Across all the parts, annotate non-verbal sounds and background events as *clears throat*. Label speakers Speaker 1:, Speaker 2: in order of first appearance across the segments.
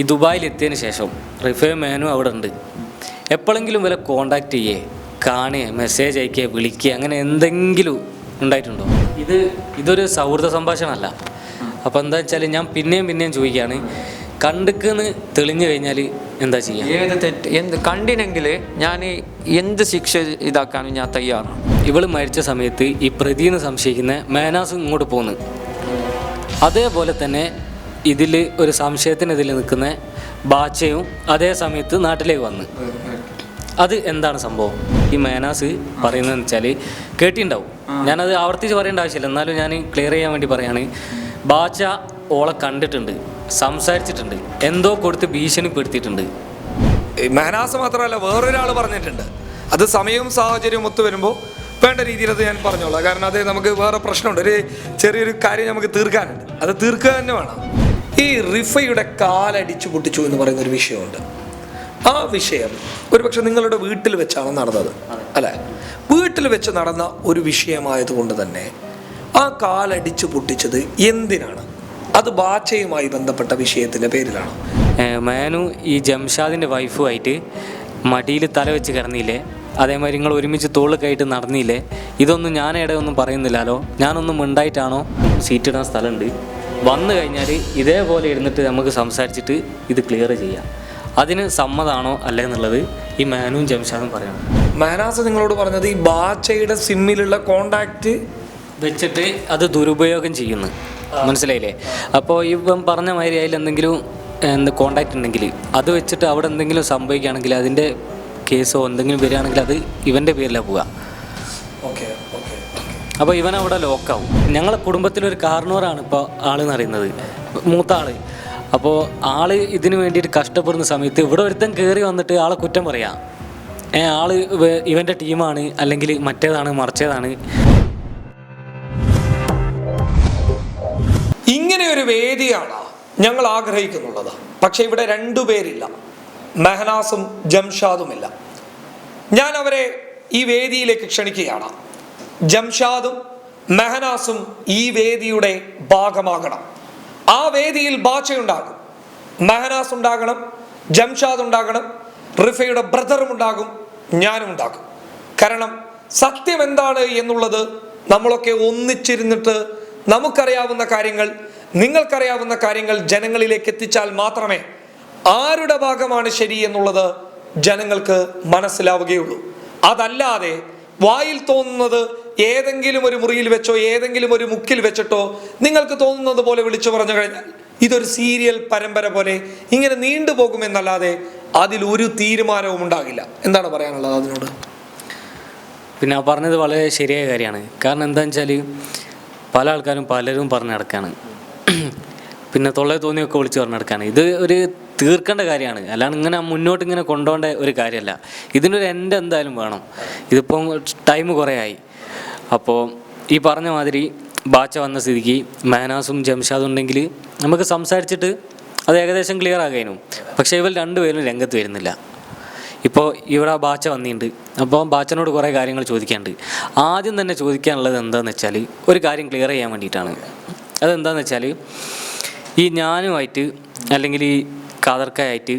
Speaker 1: ഈ ദുബായിൽ എത്തിയതിന് ശേഷം റിഫേ മേനും അവിടെ ഉണ്ട്. എപ്പോഴെങ്കിലും വല്ല കോണ്ടാക്ട് ചെയ്യേ കാണുക മെസ്സേജ് അയക്കുക വിളിക്കുക അങ്ങനെ എന്തെങ്കിലും ഉണ്ടായിട്ടുണ്ടോ? ഇത് ഇതൊരു സൗഹൃദ സംഭാഷണമല്ല. അപ്പോൾ എന്താ വെച്ചാൽ ഞാൻ പിന്നെയും പിന്നെയും ചോദിക്കുകയാണ്. കണ്ടുക്കെന്ന് തെളിഞ്ഞു കഴിഞ്ഞാൽ എന്താ ചെയ്യുക
Speaker 2: ഏത് തെറ്റ് എന്ത് കണ്ടിനെങ്കിൽ ഞാൻ എന്ത് ശിക്ഷ ഇതാക്കാനും ഞാൻ തയ്യാറാണ്.
Speaker 1: ഇവൾ മരിച്ച സമയത്ത് ഈ പ്രതിന്ന് സംശയിക്കുന്ന മേനാസ് ഇങ്ങോട്ട് പോന്ന്. അതേപോലെ തന്നെ ഇതിൽ ഒരു സംശയത്തിനെതിൽ നിൽക്കുന്ന ബാച്ചയും അതേ സമയത്ത് നാട്ടിലേക്ക് വന്ന്. അത് എന്താണ് സംഭവം? ഈ മേനാസ് പറയുന്നത് വെച്ചാൽ കേട്ടിണ്ടാവും. ഞാനത് ആവർത്തിച്ച് പറയേണ്ട ആവശ്യമില്ല. എന്നാലും ഞാൻ ക്ലിയർ ചെയ്യാൻ വേണ്ടി പറയാണ്. ബാച്ച ഓളെ കണ്ടിട്ടുണ്ട് സംസാരിച്ചിട്ടുണ്ട് എന്തോ കൊടുത്ത് ഭീഷണിപ്പെടുത്തിയിട്ടുണ്ട്.
Speaker 3: ഈ മെഹനാസ് മാത്രമല്ല വേറൊരാൾ പറഞ്ഞിട്ടുണ്ട്. അത് സമയവും സാഹചര്യവും ഒത്തു വരുമ്പോൾ വേണ്ട രീതിയിൽ അത് ഞാൻ പറഞ്ഞോളാം. കാരണം അത് നമുക്ക് വേറെ പ്രശ്നമുണ്ട്. ഒരു ചെറിയൊരു കാര്യം നമുക്ക് തീർക്കാനുണ്ട്. അത് തീർക്കുക തന്നെ വേണം. ഈ റിഫയുടെ കാലടിച്ചു പൊട്ടിച്ചു എന്ന് പറയുന്ന ഒരു വിഷയമുണ്ട്. ആ വിഷയം ഒരുപക്ഷെ നിങ്ങളുടെ വീട്ടിൽ വെച്ചാണ് നടന്നത് അല്ലേ? വീട്ടിൽ വെച്ച് നടന്ന ഒരു വിഷയമായതുകൊണ്ട് തന്നെ ആ കാലടിച്ചു പൊട്ടിച്ചത് എന്തിനാണ്? അത് ബാച്ചയുമായി ബന്ധപ്പെട്ട വിഷയത്തിന്റെ പേരിലാണ്?
Speaker 1: മേനു ഈ ജംഷാദിന്റെ വൈഫുമായിട്ട് മടിയിൽ തല വെച്ച് കിടന്നില്ലേ? അതേമാതിരി നിങ്ങൾ ഒരുമിച്ച് കയറ്റി നടന്നില്ലേ? ഇതൊന്നും ഞാൻ ഇടയൊന്നും പറയുന്നില്ലല്ലോ. ഞാനൊന്നും ഉണ്ടായിട്ടാണോ സീറ്റ് ഇടാൻ സ്ഥലമുണ്ട്. വന്നു കഴിഞ്ഞാൽ ഇതേപോലെ ഇരുന്നിട്ട് നമുക്ക് സംസാരിച്ചിട്ട് ഇത് ക്ലിയർ ചെയ്യാം. അതിന് സമ്മതാണോ അല്ലേ എന്നുള്ളത് ഈ മാനുവും ജംഷാദും പറയണം.
Speaker 3: മാനാസ് നിങ്ങളോട് പറഞ്ഞത് ഈ ബാച്ചയുടെ സിമ്മിലുള്ള കോണ്ടാക്റ്റ്
Speaker 1: വെച്ചിട്ട് അത് ദുരുപയോഗം ചെയ്യുന്നു. മനസ്സിലായില്ലേ? അപ്പോൾ ഇപ്പം പറഞ്ഞ മാതിരി അതിൽ എന്തെങ്കിലും എന്താ കോണ്ടാക്റ്റ് ഉണ്ടെങ്കിൽ അത് വെച്ചിട്ട് അവിടെ എന്തെങ്കിലും സംഭവിക്കുകയാണെങ്കിൽ അതിന്റെ കേസോ എന്തെങ്കിലും വരികയാണെങ്കിൽ അത് ഇവന്റെ പേരിലാണ് പോവുക. അപ്പോൾ ഇവൻ അവിടെ ലോക്കാവും ഞങ്ങളെ കുടുംബത്തിലൊരു കാരണവരാണ് ഇപ്പോൾ ആളെന്ന് അറിയുന്നത്. മൂത്ത ആൾ അപ്പോൾ ആൾ ഇതിനു വേണ്ടിയിട്ട് കഷ്ടപ്പെടുന്ന സമയത്ത് ഇവിടെ ഒരുത്തൻ കയറി വന്നിട്ട് ആളെ കുറ്റം പറയാം. ഏ ആൾ ഇവന്റെ ടീമാണ് അല്ലെങ്കിൽ മറ്റേതാണ് മറിച്ചതാണ്.
Speaker 3: ഇങ്ങനെ ഒരു വേദിയാണ് ഞങ്ങൾ ആഗ്രഹിക്കുന്നുള്ളത്. പക്ഷേ ഇവിടെ രണ്ടുപേരില്ല മെഹനാസും ജംഷാദുമില്ല ഞാൻ അവരെ ഈ വേദിയിലേക്ക് ക്ഷണിക്കുകയാണ്. ജംഷാദും മെഹനാസും ഈ വേദിയുടെ ഭാഗമാകണം. ആ വേദിയിൽ ബാച്ചയുണ്ടാകും. മെഹനാസ് ഉണ്ടാകണം ജംഷാദ് ഉണ്ടാകണം റിഫയുടെ ബ്രദറും ഉണ്ടാകും ഞാനും ഉണ്ടാകും കാരണം സത്യം എന്താണ് എന്നുള്ളത് നമ്മളൊക്കെ ഒന്നിച്ചിരുന്നിട്ട് നമുക്കറിയാവുന്ന കാര്യങ്ങൾ നിങ്ങൾക്കറിയാവുന്ന കാര്യങ്ങൾ ജനങ്ങളിലേക്ക് എത്തിച്ചാൽ മാത്രമേ ആരുടെ ഭാഗമാണ് ശരി എന്നുള്ളത് ജനങ്ങൾക്ക് മനസ്സിലാവുകയുള്ളൂ. അതല്ലാതെ വായിൽ തോന്നുന്നത് ഏതെങ്കിലും ഒരു മുറിയിൽ വെച്ചോ ഏതെങ്കിലും ഒരു മുക്കിൽ വെച്ചിട്ടോ നിങ്ങൾക്ക് തോന്നുന്നത് പോലെ വിളിച്ചു പറഞ്ഞു കഴിഞ്ഞാൽ ഇതൊരു സീരിയൽ പരമ്പര പോലെ ഇങ്ങനെ നീണ്ടുപോകുമെന്നല്ലാതെ ഒരു തീരുമാനവും ഉണ്ടാകില്ല. എന്താണ് പറയാനുള്ളത് അതിനോട്?
Speaker 1: പിന്നെ ആ പറഞ്ഞത് വളരെ ശരിയായ കാര്യമാണ്. കാരണം എന്താണെന്ന് വെച്ചാൽ പല ആൾക്കാരും പലരും പറഞ്ഞു നടക്കുകയാണ് പിന്നെ തൊള്ളെ തോന്നിയൊക്കെ വിളിച്ച് പറഞ്ഞു നടക്കുകയാണ് ഇത് ഒരു തീർക്കേണ്ട കാര്യമാണ്. അല്ലാണ്ട് ഇങ്ങനെ മുന്നോട്ട് ഇങ്ങനെ കൊണ്ടുപോകേണ്ട ഒരു കാര്യമല്ല. ഇതിനൊരു എന്റെ എന്തായാലും വേണം. ഇതിപ്പം ടൈം കുറേ ആയി അപ്പോൾ ഈ പറഞ്ഞ മാതിരി ബാച്ച വന്ന സ്ഥിതിക്ക് മാനാസും ജംഷാദും ഉണ്ടെങ്കിൽ നമുക്ക് സംസാരിച്ചിട്ട് അത് ഏകദേശം ക്ലിയർ ആകാനും. പക്ഷേ ഇവർ രണ്ടുപേരും രംഗത്ത് വരുന്നില്ല. ഇപ്പോൾ ഇവിടെ ബാച്ച വന്നിട്ടുണ്ട് അപ്പോൾ ബാച്ചനോട് കുറേ കാര്യങ്ങൾ ചോദിക്കാനുണ്ട് ആദ്യം തന്നെ ചോദിക്കാനുള്ളത് എന്താണെന്ന് വെച്ചാൽ ഒരു കാര്യം ക്ലിയർ ചെയ്യാൻ വേണ്ടിയിട്ടാണ്. അതെന്താണെന്ന് വെച്ചാൽ ഈ ഞാനുമായിട്ട് അല്ലെങ്കിൽ ഈ കാതർക്കായിട്ട്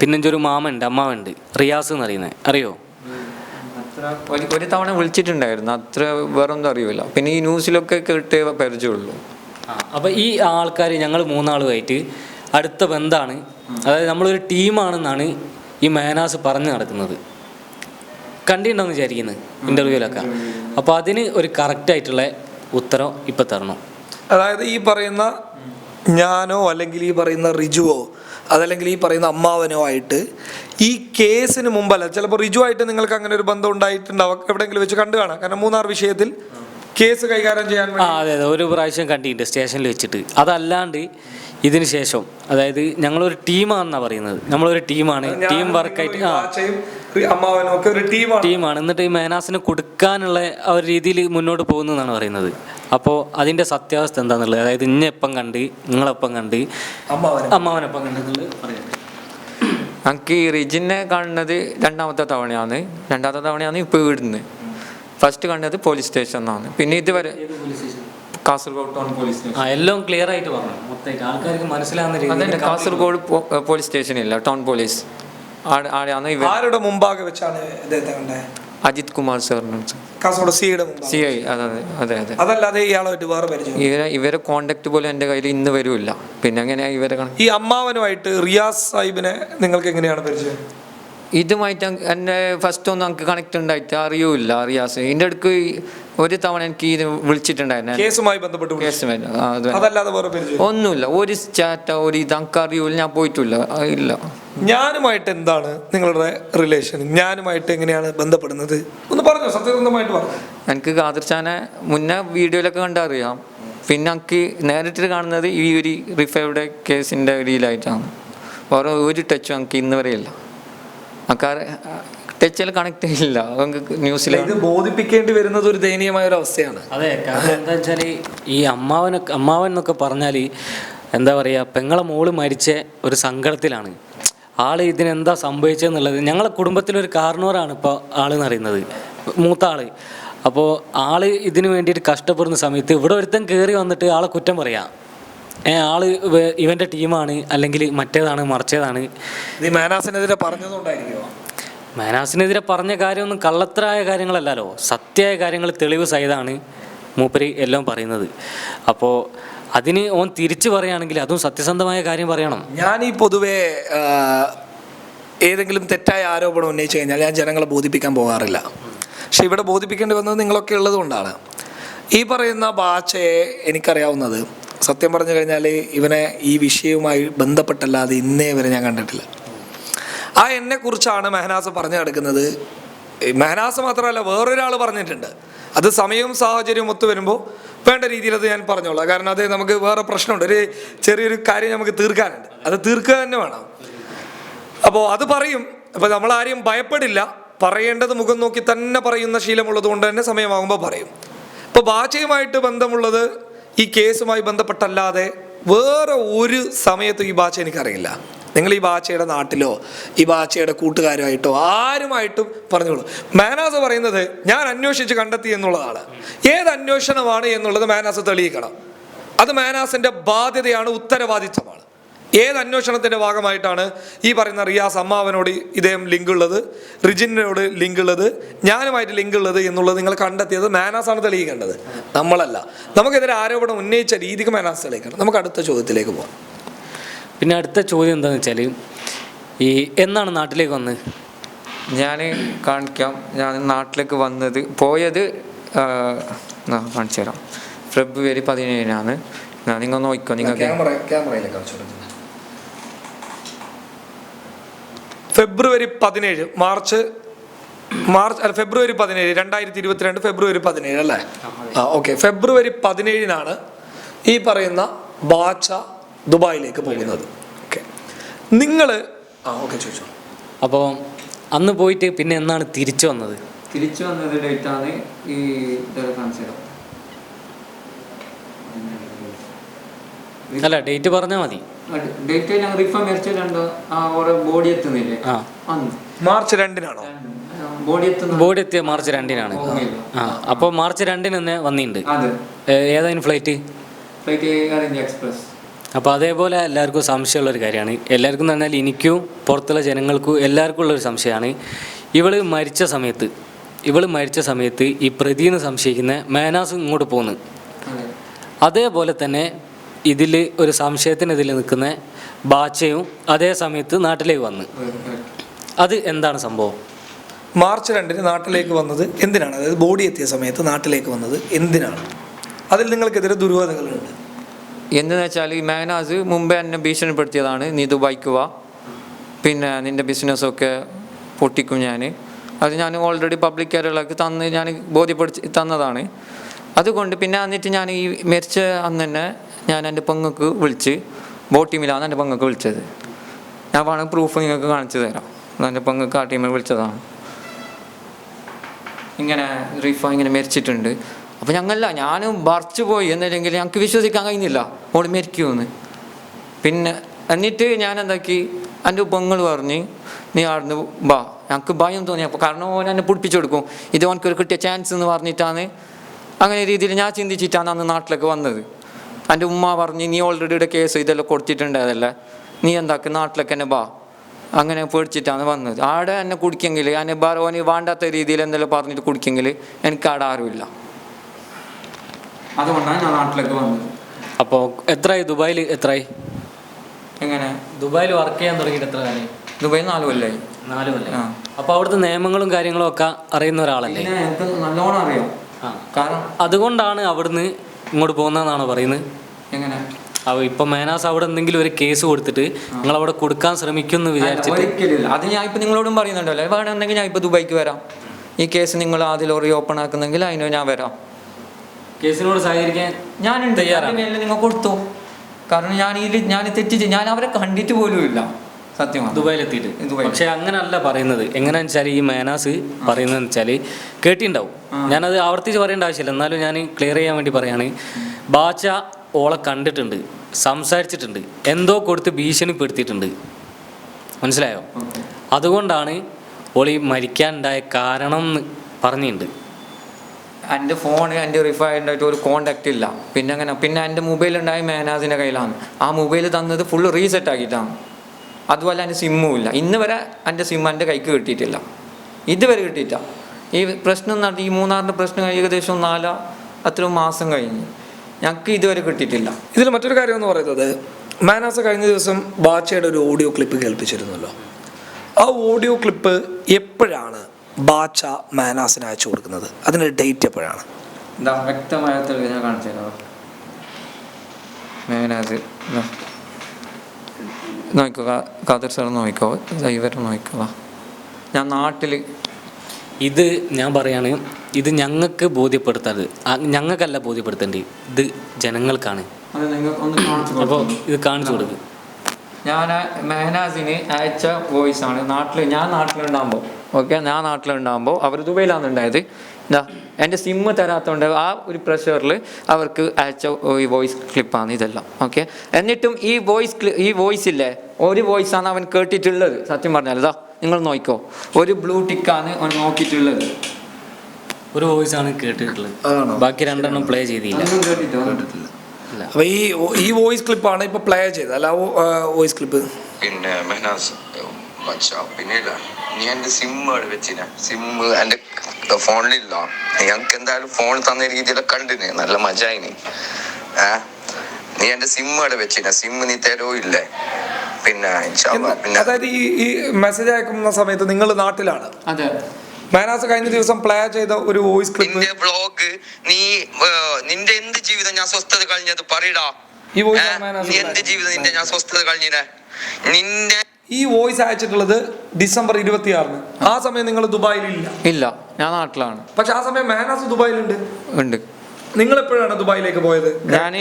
Speaker 1: പിന്നെ ഒരു മാമുണ്ട് അമ്മാവുണ്ട് റിയാസ് എന്ന് അറിയുന്നത് അറിയോ?
Speaker 2: ഒരു ഒരു തവണ വിളിച്ചിട്ടുണ്ടായിരുന്നു. അത്ര വേറൊന്നും അറിയില്ല. പിന്നെ ഈ ന്യൂസിലൊക്കെ കേട്ട് പരിചയമുള്ളൂ.
Speaker 1: അപ്പോൾ ഈ ആൾക്കാർ ഞങ്ങൾ മൂന്നാളുമായിട്ട് അടുത്ത ബന്ധാണ്. അതായത് നമ്മളൊരു ടീമാണെന്നാണ് ഈ മേനാസ് പറഞ്ഞു നടക്കുന്നത്. കണ്ടിട്ടുണ്ടെന്ന് വിചാരിക്കുന്നത് ഇന്റർവ്യൂവിലൊക്കെ അപ്പോൾ അതിന് ഒരു കറക്റ്റായിട്ടുള്ള ഉത്തരം ഇപ്പം തരണം.
Speaker 3: അതായത് ഈ പറയുന്ന ഞാനോ അല്ലെങ്കിൽ ഈ പറയുന്ന റിജുവോ അതല്ലെങ്കിൽ ഈ പറയുന്ന അമ്മാവനോ ആയിട്ട് ഈ കേസിന് മുമ്പല്ല ചിലപ്പോൾ റിജു ആയിട്ട് നിങ്ങൾക്ക് അങ്ങനെ ഒരു ബന്ധം ഉണ്ടായിട്ടുണ്ടാവും. എവിടെയെങ്കിലും വെച്ച് കണ്ടു കാണാം. കാരണം മൂന്നാർ വിഷയത്തിൽ കേസ് കൈകാര്യം ചെയ്യാൻ
Speaker 1: അതെ അതെ. ഒരു പ്രാവശ്യം കണ്ടിട്ടുണ്ട് സ്റ്റേഷനിൽ വെച്ചിട്ട്. അതല്ലാണ്ട് ഇതിന് ശേഷം അതായത് ഞങ്ങളൊരു ടീമാണെന്നാണ് പറയുന്നത്. നമ്മളൊരു ടീമാണ്. ടീം വർക്കായിട്ട് ആ.
Speaker 3: ഒരു ടീമാണ്.
Speaker 1: ടീമാണ്. എന്നിട്ട് ഈ മേനാസിന് കൊടുക്കാനുള്ള ആ ഒരു രീതിയിൽ മുന്നോട്ട് പോകുന്നതാണ് എന്നാണ് പറയുന്നത്. അപ്പോൾ അതിന്റെ സത്യാവസ്ഥ എന്താണെന്നുള്ളത് അതായത് ഇന്നെപ്പം കണ്ട് നിങ്ങളെപ്പം കണ്ട്
Speaker 3: അമ്മാവനും
Speaker 1: അമ്മാവനൊപ്പം കണ്ടെന്നുള്ളത് പറയാം.
Speaker 2: എനിക്ക് ഈ റിജിനെ കാണുന്നത് രണ്ടാമത്തെ തവണയാണ്. രണ്ടാമത്തെ തവണയാണ് ഇപ്പോൾ ഇവിടുന്ന്. ഫസ്റ്റ് കണ്ടത് പോലീസ് സ്റ്റേഷനിലാണ് പിന്നെ ഇതുവരെ കാസർഗോഡ് ടൗൺ പോലീസ് സ്റ്റേഷൻ.
Speaker 1: ആ എല്ലാം ക്ലിയർ ആയിട്ട് പറഞ്ഞു. മൊത്തമായിട്ട് ആൾക്കാർക്ക് മനസ്സിലാവുന്ന രീതിയിൽ
Speaker 2: കാസർഗോഡ് പോലീസ് സ്റ്റേഷനില്ല ടൗൺ പോലീസ്.
Speaker 3: ആരുടെ മുമ്പാകെ വെച്ചാണ് ഇദ്ദേഹത്തെ കണ്ടേ?
Speaker 2: അജിത് കുമാർ സാറിന്
Speaker 3: കാസർഗോഡ് സിയുടെ മുമ്പ്
Speaker 2: സി ഐ അതെ അതെ അതെ അതെ.
Speaker 3: അതല്ലാതെ ഇയാളായിട്ട് വേറെ പരിചയം
Speaker 2: ഇവരെ ഇവരെ കോണ്ടാക്ട് പോലും എന്റെ കയ്യിൽ ഇന്ന് വരില്ല. പിന്നെ എങ്ങനെയാ ഇവരെ
Speaker 3: ഈ അമ്മാവനുമായിട്ട് റിയാസ് സാഹിബിനെ നിങ്ങൾക്ക് എങ്ങനെയാണ് പരിചയം?
Speaker 2: ഇതുമായിട്ട് എന്റെ ഫസ്റ്റ് ഒന്നും നമുക്ക് കണക്ട് ഉണ്ടായിട്ട് അറിയൂല റിയാസ്. ഇതിന്റെ അടുക്ക് ഒരു തവണ എനിക്ക് ഇത് വിളിച്ചിട്ടുണ്ടായിരുന്നു.
Speaker 3: കേസുമായി ബന്ധപ്പെട്ട് അതല്ലാതെ വേറെ
Speaker 2: ഒന്നുമില്ല. ഒരു ചാറ്റ ഒരു ഇത് എനിക്ക് അറിയൂല ഞാൻ പോയിട്ടില്ല. ഇല്ല.
Speaker 3: ഞാനുമായിട്ട് എന്താണ് നിങ്ങളുടെ റിലേഷൻ ഞാനുമായിട്ട് എങ്ങനെയാണ് ബന്ധപ്പെടുന്നത്? ഒന്ന് പറഞ്ഞോ സത്യസന്ധമായിട്ട് പറഞ്ഞു.
Speaker 2: എനിക്ക് കാതിർച്ചാനെ മുന്നേ വീഡിയോയിലൊക്കെ കണ്ടറിയാം. പിന്നെ എനിക്ക് നേരിട്ട് കാണുന്നത് ഈ ഒരു റിഫയുടെ കേസിന്റെ രീതിയിലായിട്ടാണ് വേറെ ഒരു ടച്ചും എനിക്ക് ഇന്ന് വരെ ഇല്ല. എനിക്ക് ടച്ചിൽ കണക്ട് ഇല്ല ന്യൂസിലെ ന്യൂസിൽ
Speaker 3: ഇത് ബോധിപ്പിക്കേണ്ടി വരുന്നത് ഒരു ദയനീയമായ ഒരു അവസ്ഥയാണ്.
Speaker 1: അതെ കാരണം എന്താ വെച്ചാൽ ഈ അമ്മാവനൊക്കെ അമ്മാവൻ എന്നൊക്കെ പറഞ്ഞാൽ എന്താ പറയുക പെങ്ങളെ മോൾ മരിച്ച ഒരു സങ്കടത്തിലാണ്. ആൾ ഇതിനെന്താ സംഭവിച്ചതെന്നുള്ളത് ഞങ്ങളെ കുടുംബത്തിലൊരു കാരണവരാണ് ഇപ്പോൾ ആളെന്ന് അറിയുന്നത്. മൂത്ത ആൾ. അപ്പോൾ ആൾ ഇതിനു വേണ്ടിയിട്ട് കഷ്ടപ്പെടുന്ന സമയത്ത് ഇവിടെ ഒരുത്തൻ കയറി വന്നിട്ട് ആളെ കുറ്റം പറയാം. ഏ ആൾ ഇവന്റെ ടീമാണ് അല്ലെങ്കിൽ മറ്റേതാണ് മറിച്ചതാണ്.
Speaker 3: ഇത് മാനാസിനെതിരെ പറഞ്ഞതുകൊണ്ടായിരിക്കുമോ
Speaker 1: മാനാസിനെതിരെ പറഞ്ഞ കാര്യമൊന്നും കള്ളത്തരായ കാര്യങ്ങളല്ലല്ലോ. സത്യമായ കാര്യങ്ങൾ തെളിവ് സഹിതമാണ് മൂപ്പരി എല്ലാം പറയുന്നത്. അപ്പോൾ അതിന് ഓൻ തിരിച്ചു പറയുകയാണെങ്കിൽ അതും സത്യസന്ധമായ കാര്യം പറയണം.
Speaker 3: ഞാൻ ഈ പൊതുവേ ഏതെങ്കിലും തെറ്റായ ആരോപണം ഉന്നയിച്ചു കഴിഞ്ഞാൽ ഞാൻ ജനങ്ങളെ ബോധിപ്പിക്കാൻ പോകാറില്ല. പക്ഷെ ഇവിടെ ബോധിപ്പിക്കേണ്ടി വന്നത് നിങ്ങളൊക്കെ ഉള്ളതുകൊണ്ടാണ് ഈ പറയുന്ന ബാച്ചയെ എനിക്കറിയാവുന്നത് സത്യം പറഞ്ഞു കഴിഞ്ഞാൽ ഇവനെ ഈ വിഷയവുമായി ബന്ധപ്പെട്ടല്ലാതെ ഇന്നേ വരെ ഞാൻ കണ്ടിട്ടില്ല. ആ എന്നെക്കുറിച്ചാണ് മെഹനാസ് പറഞ്ഞു കിടക്കുന്നത് മെഹനാസ് മാത്രമല്ല വേറൊരാൾ പറഞ്ഞിട്ടുണ്ട്. അത് സമയവും സാഹചര്യവും ഒത്തു വരുമ്പോൾ വേണ്ട രീതിയിൽ അത് ഞാൻ പറഞ്ഞോളാം. കാരണം അത് നമുക്ക് വേറെ പ്രശ്നമുണ്ട്. ഒരു ചെറിയൊരു കാര്യം നമുക്ക് തീർക്കാനുണ്ട്. അത് തീർക്കുക തന്നെ വേണം. അപ്പോൾ അത് പറയും. അപ്പോൾ നമ്മൾ ആരെയും ഭയപ്പെടില്ല. പറയേണ്ടത് മുഖം നോക്കി തന്നെ പറയുന്ന ശീലമുള്ളത് കൊണ്ട് തന്നെ സമയമാകുമ്പോൾ പറയും. ഇപ്പോൾ ബാച്ചയുമായിട്ട് ബന്ധമുള്ളത് ഈ കേസുമായി ബന്ധപ്പെട്ടല്ലാതെ വേറെ ഒരു സമയത്തും ഈ ബാച്ച എനിക്കറിയില്ല. നിങ്ങൾ ഈ ബാച്ചയുടെ നാട്ടിലോ ഈ ബാച്ചയുടെ കൂട്ടുകാരുമായിട്ടോ ആരുമായിട്ടും പറഞ്ഞോളൂ. മാനാസ് പറയുന്നത് ഞാൻ അന്വേഷിച്ച് കണ്ടെത്തി എന്നുള്ളതാണ്. ഏത് അന്വേഷണമാണ് എന്നുള്ളത് മാനാസ് തെളിയിക്കണം. അത് മാനാസിന്റെ ബാധ്യതയാണ് ഉത്തരവാദിത്തമാണ് ഏത് അന്വേഷണത്തിന്റെ ഭാഗമായിട്ടാണ് ഈ പറയുന്ന റിയാസ് അമ്മാവനോട് ഇദ്ദേഹം ലിങ്ക് ഉള്ളത് റിജിനോട് ലിങ്ക് ഉള്ളത് ഞാനുമായിട്ട് ലിങ്ക് ഉള്ളത് എന്നുള്ളത് നിങ്ങൾ കണ്ടെത്തിയത് മാനാസാണ് തെളിയിക്കേണ്ടത്. നമ്മളല്ല. നമുക്കെതിരെ ആരോപണം ഉന്നയിച്ച രീതിക്ക് മാനാസ് തെളിയിക്കണം. നമുക്ക് അടുത്ത ചോദ്യത്തിലേക്ക് പോകാം
Speaker 1: പിന്നെ അടുത്ത ചോദ്യം എന്താണെന്ന് വെച്ചാൽ ഈ എന്നാണ് നാട്ടിലേക്ക് വന്നത്?
Speaker 2: ഞാൻ കാണിക്കാം. ഞാൻ നാട്ടിലേക്ക് വന്നത് പോയത് കാണിച്ചു തരാം. ഫെബ്രുവരി പതിനേഴിനാണ്. ഞാൻ നിങ്ങൾ നോക്കിക്കോ നിങ്ങൾക്ക്
Speaker 3: ഫെബ്രുവരി പതിനേഴ് മാർച്ച് മാർച്ച് അല്ല ഫെബ്രുവരി പതിനേഴ് രണ്ടായിരത്തി ഇരുപത്തിരണ്ട് ഫെബ്രുവരി പതിനേഴ് അല്ലേ? ആ ഓക്കെ. ഫെബ്രുവരി പതിനേഴിനാണ് ഈ പറയുന്ന ബാച്ച ദുബായിലേക്ക് പോകുന്നത്. ഓക്കെ നിങ്ങൾ ആ ഓക്കെ ചോദിച്ചോ.
Speaker 1: അപ്പോൾ അന്ന് പോയിട്ട് പിന്നെ എന്നാണ് തിരിച്ചു വന്നത്?
Speaker 2: തിരിച്ചു വന്നത് ഡേറ്റ് ആണ് ഈ
Speaker 1: അല്ല ഡേറ്റ് പറഞ്ഞാൽ മതി.
Speaker 2: ഡേറ്റ് ഞങ്ങൾ റിഫം മരിച്ചിട്ടുണ്ടോ ആ ഓരോ ബോഡി എത്തുന്നില്ലേ?
Speaker 3: മാർച്ച് രണ്ടിനാണോ?
Speaker 2: ബോഡി
Speaker 1: എത്തിയ മാർച്ച് രണ്ടിനാണ്. ആ. അപ്പോൾ മാർച്ച് രണ്ടിന് തന്നെ വന്നിട്ടുണ്ട്.
Speaker 2: അതെ.
Speaker 1: ഏതായിരുന്നു flight
Speaker 2: flight Air India Express.
Speaker 1: അപ്പോൾ അതേപോലെ എല്ലാവർക്കും സംശയമുള്ളൊരു കാര്യമാണ്. എല്ലാവർക്കും എന്ന് പറഞ്ഞാൽ എനിക്കും പുറത്തുള്ള ജനങ്ങൾക്കും എല്ലാവർക്കും ഉള്ളൊരു സംശയമാണ്. ഇവൾ മരിച്ച സമയത്ത് ഇവൾ മരിച്ച സമയത്ത് ഈ പ്രതി എന്ന് സംശയിക്കുന്ന മേനാസ് ഇങ്ങോട്ട് പോന്ന്. അതേപോലെ തന്നെ ഇതിൽ ഒരു സംശയത്തിനെതിൽ നിൽക്കുന്ന ബാച്ചയും അതേ സമയത്ത് നാട്ടിലേക്ക് വന്ന്. അത് എന്താണ് സംഭവം?
Speaker 3: മാർച്ച് രണ്ടിന് നാട്ടിലേക്ക് വന്നത് എന്തിനാണ്? അതായത് ബോഡി എത്തിയ സമയത്ത് നാട്ടിലേക്ക് വന്നത് എന്തിനാണ്? അതിൽ നിങ്ങൾക്കെതിരെ ദുരൂഹതകളുണ്ട്
Speaker 2: എന്തെന്ന് വെച്ചാൽ ഈ മാനാസ് മുമ്പേ എന്നെ ഭീഷണിപ്പെടുത്തിയതാണ് നീ ദുബായിക്ക് വാ പിന്നെ നിന്റെ ബിസിനസ്സൊക്കെ പൊട്ടിക്കും ഞാൻ അത് ഞാൻ ഓൾറെഡി പബ്ലിക് ഏരിയകളൊക്കെ തന്ന് ഞാൻ ബോധ്യപ്പെടുത്തി തന്നതാണ്. അതുകൊണ്ട് പിന്നെ എന്നിട്ട് ഞാൻ ഈ മരിച്ച അന്ന് തന്നെ ഞാൻ എന്റെ പെങ്ങൾക്ക് വിളിച്ച് ബോട്ടിമിലാണ് ടീമിലാണ് എന്റെ പെങ്ങൾക്ക് വിളിച്ചത്. ഞാൻ വേണമെങ്കിൽ പ്രൂഫ് നിങ്ങൾക്ക് കാണിച്ചു തരാം. എന്റെ പെങ്ങൾക്ക് ആ ടീമിൽ വിളിച്ചതാണ്. ഇങ്ങനെ റീഫ ഇങ്ങനെ മരിച്ചിട്ടുണ്ട്. അപ്പോൾ ഞങ്ങളല്ല ഞാനും വറച്ചു പോയി. എന്നില്ലെങ്കിൽ ഞങ്ങൾക്ക് വിശ്വസിക്കാൻ കഴിഞ്ഞില്ല. ഓൾ മരിക്കുമെന്ന്. പിന്നെ എന്നിട്ട് ഞാൻ എന്താക്കി എന്റെ പെങ്ങൾ പറഞ്ഞ് നീ ആടുന്ന് ബാ ഞങ്ങൾക്ക് ഭയം തോന്നി. അപ്പോൾ കാരണം ഓൻ എന്നെ പിടിപ്പിച്ചു കൊടുക്കും. ഇത് ഓനക്കൊരു കിട്ടിയ ചാൻസ് എന്ന് പറഞ്ഞിട്ടാണ് അങ്ങനെ രീതിയിൽ ഞാൻ ചിന്തിച്ചിട്ടാണ് അന്ന് നാട്ടിലേക്ക് വന്നത്. എന്റെ ഉമ്മ പറഞ്ഞ് നീ ഓൾറെഡി ഇവിടെ കേസ് ഇതെല്ലാം കൊടുത്തിട്ടുണ്ടായതല്ലേ നീ എന്താക്കി? നാട്ടിലേക്ക് തന്നെ ബാ അങ്ങനെ പേടിച്ചിട്ടാണ് വന്നത്. ആടെ എന്നെ കുടിക്കെങ്കിൽ എന്നെ ഓന് വേണ്ടാത്ത രീതിയിൽ എന്തെല്ലാം പറഞ്ഞിട്ട് കുടിക്കെങ്കിൽ എനിക്ക് ആടെ ആരുമില്ല. അതുകൊണ്ടാണ് ഞാൻ നാട്ടിലേക്ക് വന്നത്.
Speaker 1: അപ്പോൾ എത്രയായി ദുബായിൽ എത്രയായി
Speaker 2: എങ്ങനെ?
Speaker 1: ദുബായിൽ വർക്ക് ചെയ്യാൻ തുടങ്ങിയിട്ട് എത്ര കാലം
Speaker 2: ദുബായിൽ നാല് കൊല്ലായി.
Speaker 1: നാല് കൊല്ലം. അപ്പോൾ അവിടുത്തെ നിയമങ്ങളും കാര്യങ്ങളും ഒക്കെ അറിയുന്ന ഒരാളല്ലേ?
Speaker 2: പിന്നെ എനിക്ക് നല്ലോണം അറിയാം. കാരണം
Speaker 1: അതുകൊണ്ടാണ് അവിടുന്ന് ഇങ്ങോട്ട് പോകുന്നതെന്നാണ് പറയുന്നത്.
Speaker 2: എങ്ങനെ?
Speaker 1: അവ ഇപ്പൊ മേനാസ് അവിടെ എന്തെങ്കിലും ഒരു കേസ് കൊടുത്തിട്ട് നിങ്ങൾ അവിടെ കൊടുക്കാൻ ശ്രമിക്കുന്നു വിചാരിച്ചിട്ട്
Speaker 2: ഒരിക്കലില്ല അത് ഞാൻ ഇപ്പൊ നിങ്ങളോടും പറയുന്നുണ്ടല്ലോ. വേണമെന്നുണ്ടെങ്കിൽ ഞാൻ ഇപ്പൊ ദുബായിക്ക് വരാം. ഈ കേസ് നിങ്ങൾ ആദ്യം ഓപ്പൺ ആക്കുന്നെങ്കിൽ അതിന് ഞാൻ വരാം.
Speaker 1: കേസിനോട് സഹകരിക്കാൻ
Speaker 2: ഞാനുണ്ട്.
Speaker 1: തയ്യാറാണ്.
Speaker 2: നിങ്ങൾ കൊടുത്തു. കാരണം ഞാൻ ഇതിൽ ഞാൻ തെറ്റിച്ച് ഞാൻ അവരെ കണ്ടിട്ട് പോലും ഇല്ല. സത്യമാണ്
Speaker 1: ദുബായിൽ എത്തിയിട്ട്
Speaker 2: ദുബായിൽ.
Speaker 1: പക്ഷെ അങ്ങനല്ല പറയുന്നത്. എങ്ങനെയാന്ന് വെച്ചാൽ ഈ മേനാസ് പറയുന്നതെന്ന് വെച്ചാൽ കേട്ടിണ്ടാവും. ഞാനത് ആവർത്തിച്ച് പറയേണ്ട ആവശ്യമില്ല. എന്നാലും ഞാൻ ക്ലിയർ ചെയ്യാൻ വേണ്ടി പറയാണ്. ബാച്ച ഓളെ കണ്ടിട്ടുണ്ട്. സംസാരിച്ചിട്ടുണ്ട്. എന്തോ കൊടുത്ത് ഭീഷണിപ്പെടുത്തിയിട്ടുണ്ട്. മനസ്സിലായോ? അതുകൊണ്ടാണ് ഓളി മരിക്കാനുണ്ടായ കാരണം എന്ന് പറഞ്ഞിട്ടുണ്ട്
Speaker 2: എന്റെ ഫോൺ എന്റെ റിഫൈൻഡായിട്ട് ഒരു കോണ്ടാക്റ്റ് ഇല്ല. പിന്നെ അങ്ങനെ പിന്നെ എന്റെ മൊബൈൽ ഉണ്ടായി മേനാസിന്റെ കയ്യിലാണ്. ആ മൊബൈൽ തന്നത് ഫുള്ള് റീസെറ്റ് ആക്കിയിട്ടാണ്. അതുപോലെ എന്റെ സിമ്മും ഇല്ല. ഇന്ന് വരെ എന്റെ സിം എന്റെ കൈക്ക് കിട്ടിയിട്ടില്ല. ഇതുവരെ കിട്ടിയിട്ടില്ല. ഈ പ്രശ്നം നടത്തി ഈ മൂന്നാറിന്റെ പ്രശ്നം ഏകദേശം നാലോ അത്രയും മാസം കഴിഞ്ഞ്. ഞങ്ങൾക്ക് ഇതുവരെ കിട്ടിയിട്ടില്ല.
Speaker 3: ഇതിൽ മറ്റൊരു കാര്യം എന്ന് പറയുന്നത് മാനാസ കഴിഞ്ഞ ദിവസം ബാച്ചയുടെ ഒരു ഓഡിയോ ക്ലിപ്പ് കേൾപ്പിച്ചിരുന്നല്ലോ. ആ ഓഡിയോ ക്ലിപ്പ് എപ്പോഴാണ് ബാച്ച മാനാസിന് അയച്ചു കൊടുക്കുന്നത്. അതിന്റെ ഡേറ്റ് എപ്പോഴാണ്?
Speaker 2: എന്താ വ്യക്തമായ തെളിവ് ഞാൻ കാണിച്ചു തരാം മേനാസ് ഇതാ. നോക്കുക ഖാദർ സാർ നോക്കോ ഇവർ നോക്കുക ഞാൻ നാട്ടിൽ
Speaker 1: ഇത് ഞാൻ പറയാണ് ഇത് ഞങ്ങൾക്ക് ബോധ്യപ്പെടുത്താറ് ഞങ്ങൾക്കല്ല ബോധ്യപ്പെടുത്തേണ്ടത് ഇത് ജനങ്ങൾക്കാണ്. അപ്പോൾ
Speaker 2: കൊടുക്കൂ.
Speaker 1: ഇത് കാണിച്ചു കൊടുക്കുക
Speaker 2: ഞാൻ മെഹനാസിന് അയച്ച വോയിസ് ആണ് നാട്ടിൽ ഞാൻ നാട്ടിലുണ്ടാകുമ്പോൾ ഓക്കെ ഞാൻ നാട്ടിലുണ്ടാകുമ്പോൾ അവർ ദുബൈയിലാണ് ഉണ്ടായത്. എന്താ എന്റെ സിമ്മ് തരാത്തതുകൊണ്ട് ആ ഒരു പ്രഷറിൽ അവർക്ക് അയച്ച ഈ വോയിസ് ക്ലിപ്പാണ് ഇതെല്ലാം. ഓക്കെ എന്നിട്ടും ഈ വോയിസ് ഈ വോയിസ് ഇല്ലേ ഒരു വോയിസാണ് അവൻ കേട്ടിട്ടുള്ളത്. സത്യം പറഞ്ഞാൽ ഇതാ നിങ്ങൾ നോക്കിക്കോ. ഒരു ബ്ലൂ ടിക്കാണ് അവൻ നോക്കിയിട്ടുള്ളത്.
Speaker 1: ഒരു വോയിസ് ആണ്? കേട്ടിട്ടുള്ളത് ബാക്കി രണ്ടെണ്ണം പ്ലേ ചെയ്തില്ല.
Speaker 2: അപ്പൊ കേട്ടിട്ടോ?
Speaker 1: ഇല്ല.
Speaker 3: അപ്പോൾ ഈ ഈ വോയിസ് ക്ലിപ്പാണ് ഇപ്പൊ പ്ലേ ചെയ്തത്. അല്ല വോയിസ് ക്ലിപ്പ്
Speaker 4: പിന്നെ മെഹനാസ് പിന്നെ നീ എന്റെ സിം അവിടെ വെച്ചിന. സിം എന്റെ ഫോണിലില്ല. ഞങ്ങക്ക് എന്തായാലും ഫോൺ തന്ന രീതിയിലൊക്കെ കണ്ടിന്. നല്ല മജായിന്. ഏ? നീ എന്റെ സിം അവിടെ വെച്ചിന. സിം നീ തരോ ഇല്ലേ? പിന്നെ ഇൻഷാ അല്ലാ. പിന്നെ
Speaker 3: അതായത് ഈ ഈ മെസ്സേജ് അയക്കുന്ന സമയത്ത് നിങ്ങൾ നാട്ടിലാണ്.
Speaker 2: അതെ.
Speaker 3: മാനാസ് കഴിഞ്ഞ ദിവസം പ്ലേ ചെയ്ത ഒരു വോയിസ് ക്ലിപ്പ്
Speaker 4: നിന്റെ ബ്ലോഗ് നീ നിന്റെ എന്ത് ജീവിതം ഞാൻ സ്വസ്ഥത കഴിഞ്ഞത് പറയടാ.
Speaker 3: ഈ വോയിസ്
Speaker 4: നീ എന്ത് ജീവിതം നിന്റെ ഞാൻ സ്വസ്ഥത കഴിഞ്ഞിനെ? നിന്റെ
Speaker 3: ഈ വോയിസ് അയച്ചിട്ടുള്ളത് ഡിസംബർ ഇരുപത്തിയാറിന്. ആ സമയം നിങ്ങൾ ദുബായിലില്ല
Speaker 2: ഇല്ല. ഞാൻ നാട്ടിലാണ്.
Speaker 3: പക്ഷെ ആ സമയം മേനാസ് ദുബായിലുണ്ട്.
Speaker 2: ഉണ്ട്.
Speaker 3: നിങ്ങൾ എപ്പോഴാണ് ദുബായിലേക്ക് പോയത്?
Speaker 2: ഞാൻ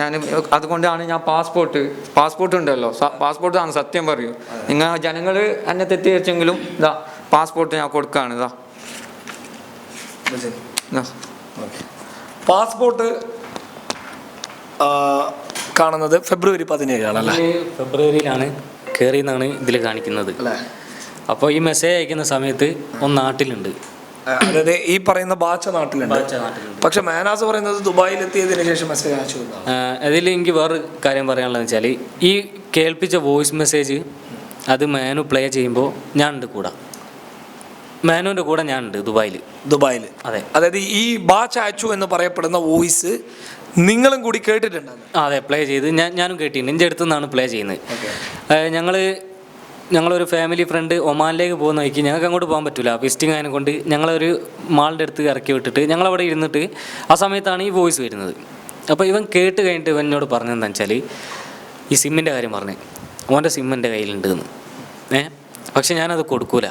Speaker 2: ഞാൻ അതുകൊണ്ടാണ് ഞാൻ പാസ്പോർട്ട് പാസ്പോർട്ട് ഉണ്ടല്ലോ. പാസ്പോർട്ട് ആണ് സത്യം പറയൂ. നിങ്ങൾ ജനങ്ങൾ എന്നെ തെറ്റിദ്ധരിച്ചെങ്കിലും ഇതാ പാസ്പോർട്ട് ഞാൻ കൊടുക്കാണ് ഇതാ.
Speaker 3: പാസ്പോർട്ട് കാണുന്നത് ഫെബ്രുവരി പതിനേഴാണ്
Speaker 1: ഇതിൽ ഫെബ്രുവരിയിലാണ് കയറിയെന്നാണ് ഇതിൽ കാണിക്കുന്നത് അപ്പോൾ ഈ മെസ്സേജ് അയക്കുന്ന സമയത്ത് ഒന്ന് നാട്ടിലുണ്ട്.
Speaker 3: അതായത് ഈ പറയുന്ന ബാച്ച നാട്ടിലുണ്ട്. പക്ഷെ മാനാസ് പറയുന്നത് ദുബായിൽ എത്തിയതിനു ശേഷം മെസ്സേജ് അയച്ചു എന്നാണ്
Speaker 1: അതിൽ എനിക്ക് വേറൊരു കാര്യം പറയാനുള്ളത് വെച്ചാൽ ഈ കേൾപ്പിച്ച വോയിസ് മെസ്സേജ് അത് മാനു പ്ലേ ചെയ്യുമ്പോൾ ഞാൻ ഉണ്ട് കൂടെ. മാനുവിന്റെ കൂടെ ഞാൻ ഉണ്ട് ദുബായിൽ
Speaker 3: ദുബായിൽ
Speaker 1: അതെ.
Speaker 3: അതായത് ഈ ബാച്ച് അയച്ചു എന്ന് പറയപ്പെടുന്ന വോയിസ് നിങ്ങളും കൂടി കേട്ടിട്ടുണ്ട്?
Speaker 1: അതെ പ്ലേ ചെയ്ത്. ഞാൻ ഞാനും കേട്ടിട്ടുണ്ട്. എന്റെ അടുത്തു നിന്നാണ് പ്ലേ ചെയ്യുന്നത്. ഞങ്ങൾ ഞങ്ങളൊരു ഫാമിലി ഫ്രണ്ട് ഒമാനിലേക്ക് പോകുന്ന വഴിക്ക് ഞങ്ങൾക്ക് അങ്ങോട്ട് പോകാൻ പറ്റില്ല വിസിറ്റിംഗ് ആയതിനെ കൊണ്ട് ഞങ്ങളൊരു മാളിന്റെ അടുത്ത് ഇറക്കി വിട്ടിട്ട് ഞങ്ങളവിടെ ഇരുന്നിട്ട് ആ സമയത്താണ് ഈ വോയിസ് വരുന്നത്. അപ്പോൾ ഇവൻ കേട്ട് കഴിഞ്ഞിട്ട് ഇവൻ എന്നോട് പറഞ്ഞതെന്ന് വെച്ചാൽ ഈ സിമ്മിന്റെ കാര്യം പറഞ്ഞു. ഓന്റെ സിമ്മിന്റെ കയ്യിലുണ്ടെന്ന് കയ്യിലുണ്ട് എന്ന്. ഏ? പക്ഷെ ഞാനത് കൊടുക്കൂല.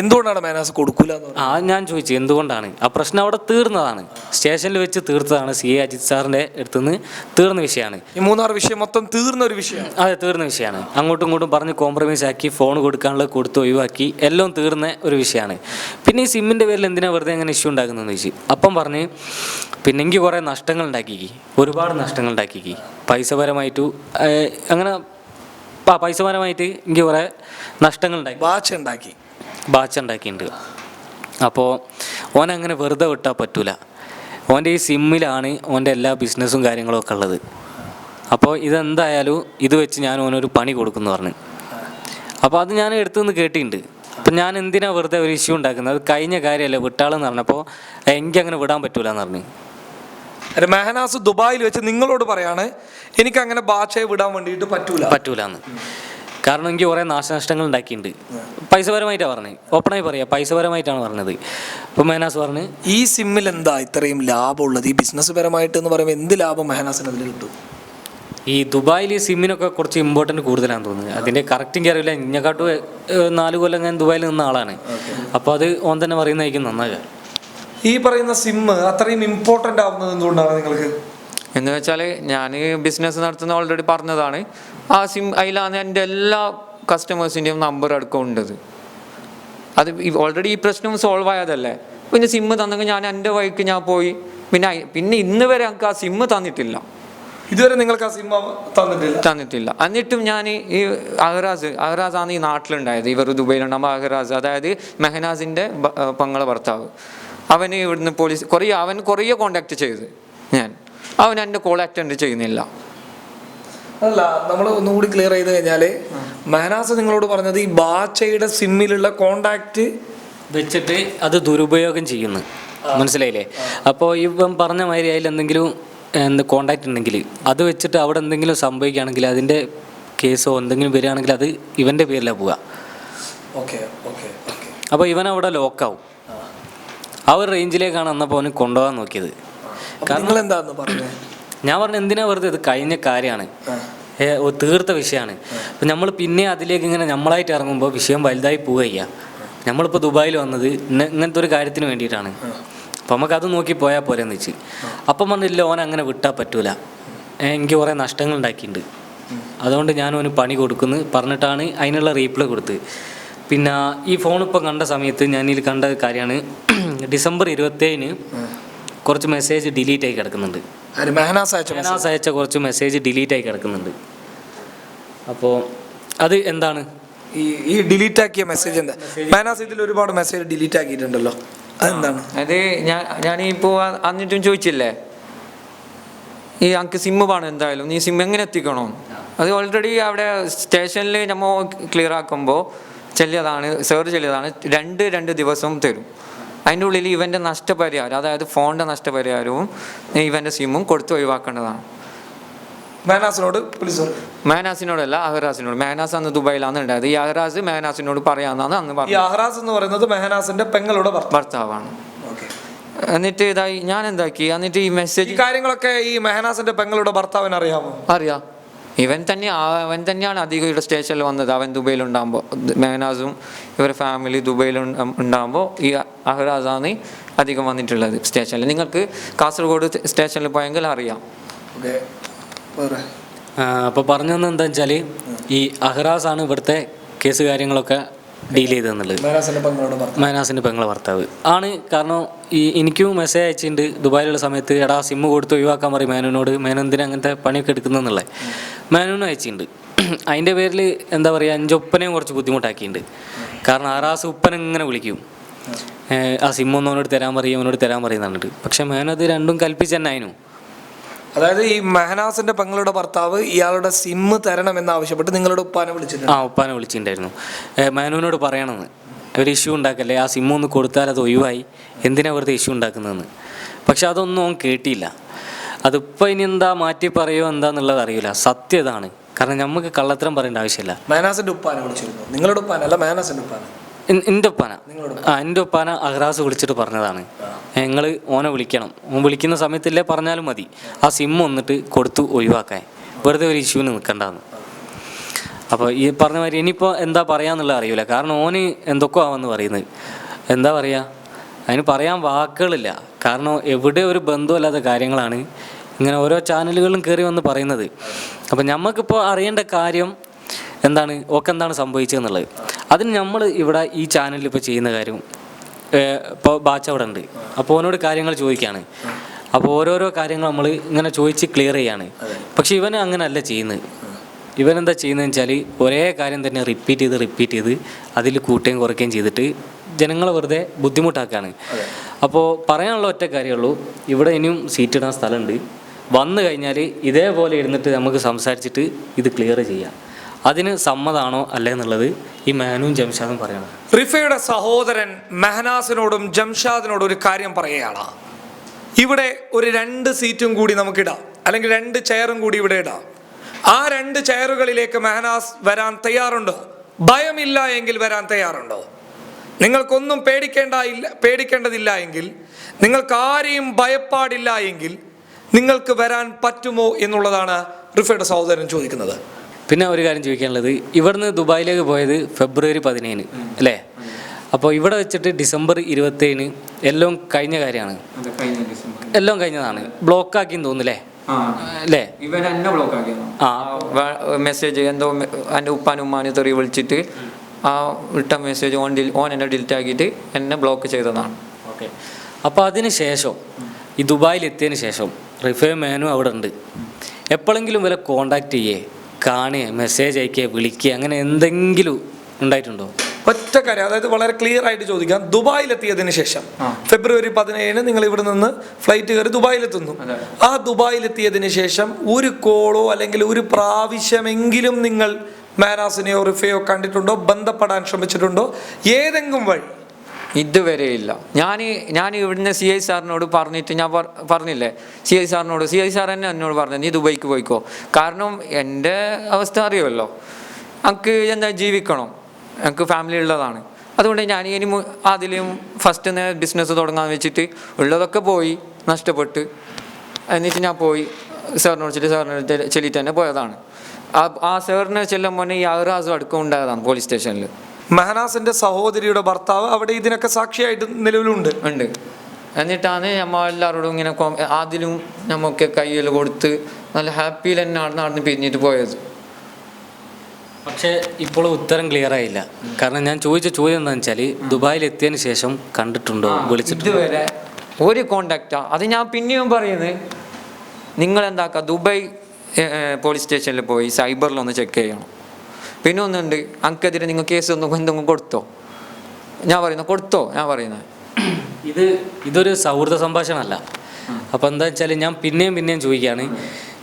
Speaker 3: എന്തുകൊണ്ടാണ് മേനാസ് കൊടുക്കൂല
Speaker 1: ആ ഞാൻ ചോദിച്ചു എന്തുകൊണ്ടാണ്? ആ പ്രശ്നം അവിടെ തീർന്നതാണ്. സ്റ്റേഷനിൽ വെച്ച് തീർത്തതാണ് സി എ അജിത് സാറിന്റെ അടുത്തുനിന്ന് തീർന്ന വിഷയമാണ്.
Speaker 3: ഈ മൂന്നാർ വിഷയം മൊത്തം തീർന്ന ഒരു വിഷയം
Speaker 1: അതെ തീർന്ന വിഷയമാണ്. അങ്ങോട്ടും ഇങ്ങോട്ടും പറഞ്ഞ് കോംപ്രമൈസ് ആക്കി ഫോൺ കൊടുക്കാനുള്ള കൊടുത്ത് ഒഴിവാക്കി എല്ലാം തീർന്ന ഒരു വിഷയമാണ്. പിന്നെ ഈ സിമ്മിന്റെ പേരിൽ എന്തിനാ വെറുതെ അങ്ങനെ ഇഷ്യൂ ഉണ്ടാക്കുന്നതെന്ന് ചോദിച്ചു. അപ്പം പറഞ്ഞ് പിന്നെ എനിക്ക് കുറേ നഷ്ടങ്ങൾ ഉണ്ടാക്കിക്കി ഒരുപാട് നഷ്ടങ്ങൾ ഉണ്ടാക്കിക്കി. പൈസപരമായിട്ടു അങ്ങനെ പൈസപരമായിട്ട് എനിക്ക് കുറേ നഷ്ടങ്ങൾ ഉണ്ടാക്കി.
Speaker 3: ഉണ്ടാക്കി.
Speaker 1: ബാച്ച് ഉണ്ടാക്കിയിട്ടുണ്ട്. അപ്പോൾ അങ്ങനെ വെറുതെ വിട്ടാൽ പറ്റൂല. ഓന്റെ ഈ സിമ്മിലാണ് ഓന്റെ എല്ലാ ബിസിനസ്സും കാര്യങ്ങളും ഒക്കെ ഉള്ളത്. അപ്പോൾ ഇതെന്തായാലും ഇത് വെച്ച് ഞാൻ ഓനൊരു പണി കൊടുക്കുന്നു പറഞ്ഞു. അപ്പോൾ അത് ഞാൻ എടുത്തുനിന്ന് കേട്ടിട്ടുണ്ട്. അപ്പം ഞാൻ എന്തിനാണ് വെറുതെ ഒരു ഇഷ്യൂ ഉണ്ടാക്കുന്നത്? അത് കഴിഞ്ഞ കാര്യമല്ലേ വിട്ടാളെന്ന് പറഞ്ഞപ്പോൾ എനിക്ക് അങ്ങനെ വിടാൻ പറ്റൂല എന്ന് പറഞ്ഞു
Speaker 3: മെഹനാസ് ദുബായിൽ വെച്ച് നിങ്ങളോട് പറയാണ് എനിക്ക് അങ്ങനെ ബാച്ചയെ വിടാൻ വേണ്ടിയിട്ട് പറ്റൂല.
Speaker 1: പറ്റൂല എന്ന് കാരണം എനിക്ക് കുറേ നാശനഷ്ടങ്ങൾ ഉണ്ടാക്കിയിട്ടുണ്ട്. പൈസപരമായിട്ടാണ് പറഞ്ഞത്. ഓപ്പണായി പറയാം. പൈസപരമായിട്ടാണ് പറഞ്ഞത്. അപ്പോൾ മേനാസ് പറഞ്ഞ്
Speaker 3: ഈ സിമ്മിൽ എന്താ ഇത്രയും ലാഭമുള്ളത്? ഈ ബിസിനസ് പരമായിട്ട് എന്ന് പറയുമ്പോൾ എന്ത് ലാഭം മെഹനാസിന് അതിൽ കിട്ടും
Speaker 1: ഈ ദുബായിൽ ഈ സിമ്മിനൊക്കെ കുറച്ച് ഇമ്പോർട്ടന്റ് കൂടുതലാണെന്ന് തോന്നുന്നത് അതിന്റെ കറക്റ്റ് എനിക്ക് അറിയില്ല ഇഞ്ഞക്കാട്ട് നാല് കൊല്ലം ഞാൻ ദുബായിൽ നിന്ന ആളാണ്. അപ്പോൾ അത് ഓൻ തന്നെ പറയുന്നതായിരിക്കും നന്നാകുക
Speaker 3: ഈ പറയുന്ന സിമ്മ് അത്രയും ഇമ്പോർട്ടന്റ് ആവുന്നത് എന്തുകൊണ്ടാണ് നിങ്ങൾക്ക്?
Speaker 2: എന്ന് വെച്ചാൽ ഞാൻ ബിസിനസ് നടത്തുന്ന ഓൾറെഡി പറഞ്ഞതാണ്. ആ സിം അതിലാണ് എന്റെ എല്ലാ കസ്റ്റമേഴ്സിന്റെയും നമ്പർ അടക്കം ഉണ്ടത് അത് ഓൾറെഡി ഈ പ്രശ്നം സോൾവ് ആയതല്ലേ? പിന്നെ സിമ്മ് തന്നെങ്കിൽ ഞാൻ എന്റെ വഴിക്ക് ഞാൻ പോയി. പിന്നെ പിന്നെ ഇന്ന് വരെ എനിക്ക് ആ സിമ്മ് തന്നിട്ടില്ല.
Speaker 3: ഇതുവരെ നിങ്ങൾക്ക് ആ സിമ്മ തന്നിട്ടില്ല?
Speaker 2: തന്നിട്ടില്ല. എന്നിട്ടും ഞാൻ ഈ അഹ്റാസ് ആണ് ഈ നാട്ടിലുണ്ടായത്. ഇവർ ദുബൈയിലുണ്ടാകുമ്പോൾ അഹ്റാസ് അതായത് മെഹനാസിന്റെ പങ്ങളെ ഭർത്താവ്. അവന് ഇവിടുന്ന് പോലീസ് കുറേ അവൻ കുറേ കോണ്ടാക്ട് ചെയ്ത് ഞാൻ. അവൻ എന്റെ കോൾ അറ്റൻഡ് ചെയ്യുന്നില്ല.
Speaker 3: അല്ല നമ്മൾ ഒന്നുകൂടി ക്ലിയർ ചെയ്ത് കഴിഞ്ഞാൽ മെഹനാസ് നിങ്ങളോട് പറഞ്ഞത് ഈ ബാച്ചയുടെ സിമ്മിലുള്ള കോണ്ടാക്ട്
Speaker 1: വെച്ചിട്ട് അത് ദുരുപയോഗം ചെയ്യുന്നു. മനസ്സിലായില്ലേ? അപ്പോൾ ഇപ്പം പറഞ്ഞ മാതിരി അതിൽ എന്തെങ്കിലും എന്ത് കോണ്ടാക്ട് ഉണ്ടെങ്കിൽ അത് വെച്ചിട്ട് അവിടെ എന്തെങ്കിലും സംഭവിക്കുകയാണെങ്കിൽ അതിന്റെ കേസോ എന്തെങ്കിലും വരികയാണെങ്കിൽ അത് ഇവന്റെ പേരിലാണ് പോവുക.
Speaker 3: Okay okay okay.
Speaker 1: അപ്പോൾ ഇവൻ അവിടെ ലോക്കാവും ആ ഒരു റേഞ്ചിലേക്കാണ് അന്നപ്പോൾ അവന് കൊണ്ടുപോകാൻ നോക്കിയത്.
Speaker 3: എന്താന്ന്
Speaker 1: ഞാൻ പറഞ്ഞ എന്തിനാ വെറുതെ? ഇത് കഴിഞ്ഞ കാര്യമാണ്. തീർത്ത വിഷയമാണ്. അപ്പം നമ്മൾ പിന്നെ അതിലേക്ക് ഇങ്ങനെ നമ്മളായിട്ട് ഇറങ്ങുമ്പോൾ വിഷയം വലുതായി പോവുക നമ്മളിപ്പോൾ ദുബായിൽ വന്നത് ഇങ്ങനത്തെ ഒരു കാര്യത്തിന് വേണ്ടിയിട്ടാണ്. അപ്പം നമുക്ക് അത് നോക്കി പോയാൽ പോരെന്ന് വെച്ച്. അപ്പം പറഞ്ഞില്ല ഓൻ അങ്ങനെ വിട്ടാൽ പറ്റൂല. എനിക്ക് കുറേ നഷ്ടങ്ങൾ ഉണ്ടാക്കിയിട്ടുണ്ട് അതുകൊണ്ട് ഞാൻ ഓന് പണി കൊടുക്കുന്നു. പറഞ്ഞിട്ടാണ് അതിനുള്ള റീപ്ലൈ കൊടുത്ത്. പിന്നെ ഈ ഫോൺ ഇപ്പം കണ്ട സമയത്ത് ഞാനിതിൽ കണ്ട കാര്യമാണ്. *clears throat* ഡിസംബർ ഇരുപത്തേഴിന് കുറച്ച് മെസ്സേജ് ഡിലീറ്റ് ആയി കിടക്കുന്നുണ്ട്.
Speaker 3: ആര്? മെഹനാസ് അയച്ച
Speaker 1: മെഹനാസ് അയച്ച കുറച്ച് മെസ്സേജ് ഡിലീറ്റ് ആയി കിടക്കുന്നുണ്ട്. അപ്പോൾ അത് എന്താണ്?
Speaker 3: ഈ ഈ ഡിലീറ്റ് ആക്കിയ മെസ്സേജ് എന്താ? മെഹനാസ് ഇതിൽ ഒരുപാട് മെസ്സേജ് ഡിലീറ്റ് ആക്കിയിട്ടുണ്ടല്ലോ. അതെന്താണ്?
Speaker 2: അത് ഞാൻ ഞാൻ ഇപ്പോൾ അന്നിട്ടും ചോദിച്ചില്ലേ? ഈ അങ്ക് സിമ്മ് വേണം എന്തായാലും. നീ സിം എങ്ങനെ എത്തിക്കണോ? അത് ഓൾറെഡി അവിടെ സ്റ്റേഷനിൽ നമ്മൾ ക്ലിയർ ആക്കുമ്പോൾ ചെല്ലിയതാണ് സേർ ചെല്ലിയതാണ് രണ്ട് രണ്ട് ദിവസം തരും. അതിന്റെ ഉള്ളിൽ ഇവന്റെ നഷ്ടപരിഹാരം അതായത് ഫോണിന്റെ നഷ്ടപരിഹാരവും ഇവന്റെ സിമ്മും കൊടുത്ത് ഒഴിവാക്കേണ്ടതാണ്.
Speaker 3: മേനാസിനോട് പറയും
Speaker 2: മേനാസിനോടല്ല അഹ്റാസിനോട്. മേനാസ് അന്ന് ദുബായിലാണ് ഉണ്ടായത്. ഈ അഹ്റാസ് മേനാസിനോട് പറയാന്നാണ് അന്ന്
Speaker 3: ഈ
Speaker 2: പറഞ്ഞത്
Speaker 3: അഹ്റാസ് എന്ന് പറയുന്നത് മെഹനാസിന്റെ പെങ്ങളുടെ
Speaker 2: ഭർത്താവാണ്. എന്നിട്ട് ഇതായി ഞാൻ എന്താക്കി എന്നിട്ട് ഈ മെസ്സേജ്
Speaker 3: കാര്യങ്ങളൊക്കെ ഈ മെഹനാസിന്റെ പെങ്ങളുടെ ഭർത്താവിന് അറിയാമോ
Speaker 2: അറിയാം. ഇവൻ തന്നെ അവൻ തന്നെയാണ് അധികം ഇവിടെ സ്റ്റേഷനിൽ വന്നത്. അവൻ ദുബൈയിൽ ഉണ്ടാകുമ്പോൾ മെഹനാസും ഇവരുടെ ഫാമിലി ദുബൈയിൽ ഉണ്ടാകുമ്പോൾ ഈ അഹ്റാസാണ് അധികം വന്നിട്ടുള്ളത് സ്റ്റേഷനിൽ നിങ്ങൾക്ക് കാസർഗോഡ് സ്റ്റേഷനിൽ പോയെങ്കിൽ അറിയാം.
Speaker 3: ഓക്കെ
Speaker 1: അപ്പോൾ പറഞ്ഞു തന്നെ എന്താ വെച്ചാൽ ഈ അഹ്റാസാണ് ആണ് ഇവിടുത്തെ കേസ് കാര്യങ്ങളൊക്കെ ഡീൽ
Speaker 3: ചെയ്തെന്നുള്ളത്.
Speaker 1: മൈനാസിന്റെ പെങ്ങളെ ഭർത്താവ്. ആണ് കാരണം ഈ എനിക്കും മെസ്സേജ് അയച്ചിട്ടുണ്ട്. ദുബായിലുള്ള സമയത്ത് എടാ സിമ്മ് കൊടുത്ത് ഒഴിവാക്കാൻ പറയും മേനോനോട്. മേനോ എന്തിനാ അങ്ങനത്തെ പണിയൊക്കെ എടുക്കുന്നെന്നുള്ളത് മേനോനും അയച്ചിട്ടുണ്ട്. *clears throat* അതിന്റെ പേരിൽ എന്താ പറയുക അഞ്ചൊപ്പനെയും കുറച്ച് ബുദ്ധിമുട്ടാക്കിയിട്ടുണ്ട്. കാരണം ആറാസ് ഉപ്പനെ ഇങ്ങനെ വിളിക്കും. ആ. സിമ്മൊന്നും അവനോട് തരാൻ പറയും അവനോട് തരാൻ പറയും എന്നിട്ട് പക്ഷെ മേനോ അത് രണ്ടും കൽപ്പിച്ച് തന്നെ അതിനും
Speaker 3: അതായത് ഈ മെഹനാസിന്റെ പെങ്ങളുടെ ഭർത്താവ് ഇയാളുടെ സിമ്മ് തരണം ആവശ്യപ്പെട്ട് നിങ്ങളുടെ ഉപ്പാനെ വിളിച്ചിട്ടുണ്ട്.
Speaker 1: ആ ഉപ്പാനെ വിളിച്ചിട്ടുണ്ടായിരുന്നു. മേനുവിനോട് പറയണമെന്ന് ഒരു ഇഷ്യൂ ഉണ്ടാക്കല്ലേ? ആ സിമ്മ് ഒന്ന് കൊടുത്താൽ അത് ഒഴിവായി. എന്തിനാ വെറുതെ ഇഷ്യൂ ഉണ്ടാക്കുന്നതെന്ന്? പക്ഷെ അതൊന്നും അവൻ കേട്ടിയില്ല അതിപ്പോൾ ഇനി എന്താ മാറ്റി പറയുമോ എന്താന്നുള്ളത് അറിയില്ല. സത്യം ഇതാണ്. കാരണം നമുക്ക് കള്ളത്തരം പറയേണ്ട ആവശ്യമില്ല.
Speaker 3: മേനാസിന്റെ ഉപ്പാനെ വിളിച്ചിരുന്നു. നിങ്ങളുടെ ഉപ്പാനല്ല മേനാസിന്റെ ഉപ്പാനെ.
Speaker 1: എന്റെ ഒപ്പാന ആ എന്റെ ഒപ്പാന അഹ്റാസ് വിളിച്ചിട്ട് പറഞ്ഞതാണ്. ഞങ്ങൾ ഓനെ വിളിക്കണം. ഓൻ വിളിക്കുന്ന സമയത്തില്ലേ പറഞ്ഞാലും മതി. ആ സിം വന്നിട്ട് കൊടുത്തു ഒഴിവാക്കാൻ. വെറുതെ ഒരു ഇഷ്യൂവിന് നിൽക്കണ്ടെന്ന് അപ്പോൾ ഈ പറഞ്ഞ മാതിരി ഇനിയിപ്പോൾ എന്താ പറയാന്നുള്ളത് അറിയില്ല. കാരണം ഓന് എന്തൊക്കെ ആവെന്ന് പറയുന്നത്. എന്താ പറയുക അതിന് പറയാൻ വാക്കുകളില്ല. കാരണം എവിടെ ഒരു ബന്ധമില്ലാത്ത കാര്യങ്ങളാണ് ഇങ്ങനെ ഓരോ ചാനലുകളിലും കയറി വന്ന് പറയുന്നത്. അപ്പം നമുക്കിപ്പോൾ അറിയേണ്ട കാര്യം എന്താണ്? ഓക്കെന്താണ് സംഭവിച്ചതെന്നുള്ളത് അതിന് നമ്മൾ ഇവിടെ ഈ ചാനലിൽ ഇപ്പോൾ ചെയ്യുന്ന കാര്യം ഇപ്പോൾ ബാച്ച് അവിടെ ഉണ്ട്. അപ്പോൾ ഓനോട് കാര്യങ്ങൾ ചോദിക്കുകയാണ് അപ്പോൾ ഓരോരോ കാര്യങ്ങൾ നമ്മൾ ഇങ്ങനെ ചോദിച്ച് ക്ലിയർ ചെയ്യാണ്. പക്ഷെ ഇവൻ അങ്ങനെയല്ല ചെയ്യുന്നത്. ഇവനെന്താ ചെയ്യുന്നതെന്ന് വെച്ചാൽ ഒരേ കാര്യം തന്നെ റിപ്പീറ്റ് ചെയ്ത് റിപ്പീറ്റ് ചെയ്ത് അതിൽ കൂട്ടുകയും കുറയ്ക്കുകയും ചെയ്തിട്ട് ജനങ്ങളെ വെറുതെ ബുദ്ധിമുട്ടാക്കുകയാണ് അപ്പോൾ പറയാനുള്ള ഒറ്റ കാര്യമുള്ളൂ ഇവിടെ ഇനിയും സീറ്റ് ഇടാൻ സ്ഥലമുണ്ട്. വന്നു കഴിഞ്ഞാൽ ഇതേപോലെ ഇരുന്നിട്ട് നമുക്ക് സംസാരിച്ചിട്ട് ഇത് ക്ലിയർ ചെയ്യാം. അതിന് സമ്മതാണോ അല്ലേ എന്നുള്ളത് ഈ മെഹനും ജംഷാദും പറയണം.
Speaker 3: റിഫയുടെ സഹോദരൻ മെഹനാസിനോടും ജംഷാദിനോടും ഒരു കാര്യം പറയുകയാണ്. ഇവിടെ ഒരു രണ്ട് സീറ്റും കൂടി നമുക്കിടാം. അല്ലെങ്കിൽ രണ്ട് ചെയറും കൂടി ഇവിടെ ഇടാം. ആ രണ്ട് ചെയറുകളിലേക്ക് മെഹനാസ് വരാൻ തയ്യാറുണ്ടോ? ഭയമില്ല എങ്കിൽ വരാൻ തയ്യാറുണ്ടോ? നിങ്ങൾക്കൊന്നും പേടിക്കേണ്ട ഇല്ല പേടിക്കേണ്ടതില്ല എങ്കിൽ നിങ്ങൾക്ക് ആരെയും ഭയപ്പാടില്ല എങ്കിൽ നിങ്ങൾക്ക് വരാൻ പറ്റുമോ എന്നുള്ളതാണ് റിഫയുടെ സഹോദരൻ ചോദിക്കുന്നത്.
Speaker 1: പിന്നെ ഒരു കാര്യം ചോദിക്കാനുള്ളത് ഇവിടുന്ന് ദുബായിലേക്ക് പോയത് ഫെബ്രുവരി പതിനേഴിന് അല്ലേ? അപ്പോൾ ഇവിടെ വെച്ചിട്ട് ഡിസംബർ ഇരുപത്തേഴിന് എല്ലാം കഴിഞ്ഞ കാര്യമാണ്. എല്ലാം കഴിഞ്ഞതാണ്. ബ്ലോക്കാക്കിന്ന് തോന്നുന്നില്ലേ? അല്ലേ?
Speaker 2: ബ്ലോക്ക്
Speaker 1: ആ.
Speaker 2: മെസ്സേജ് എന്തോ എന്റെ ഉപ്പാനും ഉമ്മാനും തെറി വിളിച്ചിട്ട് ആ ഇട്ട മെസ്സേജ് ഓൺ ഓൺ എന്നെ ഡിലിറ്റ് ആക്കിയിട്ട് എന്നെ ബ്ലോക്ക് ചെയ്തതാണ്.
Speaker 1: ഓക്കെ. അപ്പോൾ അതിന് ശേഷം ഈ ദുബായിൽ എത്തിയതിന് ശേഷം റിഫേ മാനും അവിടെ ഉണ്ട്. എപ്പോഴെങ്കിലും വല്ല കോണ്ടാക്ട് ചെയ്യേ. കാണുകയെ മെസ്സേജ് അയക്കുക വിളിക്കുക അങ്ങനെ എന്തെങ്കിലും ഉണ്ടായിട്ടുണ്ടോ?
Speaker 3: ഒറ്റ കാര്യം അതായത് വളരെ ക്ലിയർ ആയിട്ട് ചോദിക്കാം. ദുബായിലെത്തിയതിന് ശേഷം. ഫെബ്രുവരി പതിനേഴിന് നിങ്ങൾ ഇവിടെ നിന്ന് ഫ്ലൈറ്റ് കയറി ദുബായിലെത്തുന്നു.
Speaker 2: എത്തുന്നു
Speaker 3: ആ ദുബായിലെത്തിയതിന് ശേഷം ഒരു കോളോ അല്ലെങ്കിൽ ഒരു പ്രാവശ്യമെങ്കിലും നിങ്ങൾ മാനാസിനെയോ റിഫയോ കണ്ടിട്ടുണ്ടോ ബന്ധപ്പെടാൻ ശ്രമിച്ചിട്ടുണ്ടോ ഏതെങ്കിലും വഴി
Speaker 2: ഇതുവരെ ഇല്ല ഞാൻ ഞാൻ ഇവിടുന്ന് സി ഐ സാറിനോട് പറഞ്ഞിട്ട് ഞാൻ പറ- പറഞ്ഞില്ലേ? സി ഐ സാറിനോട് സി ഐ സാർ തന്നെ എന്നോട് പറഞ്ഞു നീ ദുബൈക്ക് പോയിക്കോ. കാരണം എന്റെ അവസ്ഥ അറിയുമല്ലോ. എനിക്ക് എന്താ ജീവിക്കണം? എനിക്ക് ഫാമിലി ഉള്ളതാണ്. അതുകൊണ്ട് ഞാൻ ഇനി അതിലും ഫസ്റ്റ് ബിസിനസ് തുടങ്ങാൻ വെച്ചിട്ട് ഉള്ളതൊക്കെ പോയി നഷ്ടപ്പെട്ട്. എന്നിട്ട് ഞാൻ പോയി സാറിനോട് ചെല്ലിട്ട് സാറിനോട് ചെല്ലിട്ട് തന്നെ പോയതാണ്. ആ സാറിനെ ചെല്ലുമ്പോൾ ഈ ആറാസും അടുക്കം ഉണ്ടായതാണ് പോലീസ് സ്റ്റേഷനിൽ
Speaker 3: മെഹനാസിന്റെ സഹോദരിയുടെ ഭർത്താവ് അവിടെ ഇതിനൊക്കെ സാക്ഷിയായിട്ട് നിലവിലുണ്ട്.
Speaker 2: ഉണ്ട്. എന്നിട്ടാണ് നമ്മൾ എല്ലാവരോടും ഇങ്ങനെ അതിലും നമുക്ക് കയ്യിൽ കൊടുത്ത് നല്ല ഹാപ്പിയിൽ തന്നെ നടന്ന് പിരിഞ്ഞിട്ട് പോയത്.
Speaker 1: പക്ഷേ ഇപ്പോൾ ഉത്തരം ക്ലിയർ ആയില്ല. കാരണം ഞാൻ ചോദിച്ച ചോദ്യം എന്താണെന്ന് വെച്ചാൽ ദുബായിൽ എത്തിയതിന് ശേഷം കണ്ടിട്ടുണ്ടോ? വിളിച്ചിട്ടുണ്ടോ?
Speaker 2: ഇതുവരെ ഒരു കോണ്ടാക്റ്റാ അത് ഞാൻ പിന്നെയും പറയുന്നത് നിങ്ങൾ എന്താക്കുക ദുബായ് പോലീസ് സ്റ്റേഷനിൽ പോയി സൈബറിലൊന്ന് ചെക്ക് ചെയ്യണം. പിന്നെ ഒന്നുണ്ട് അനക്കെതിരെ നിങ്ങൾ കേസ് ഒന്നും എന്തെങ്കിലും കൊടുത്തോ? ഞാൻ പറയുന്നത് കൊടുത്തോ ഞാൻ പറയുന്നത്
Speaker 1: ഇത് ഇതൊരു സൗഹൃദ സംഭാഷണമല്ല. അപ്പോൾ എന്താ വെച്ചാൽ ഞാൻ പിന്നെയും പിന്നെയും ചോദിക്കുകയാണ്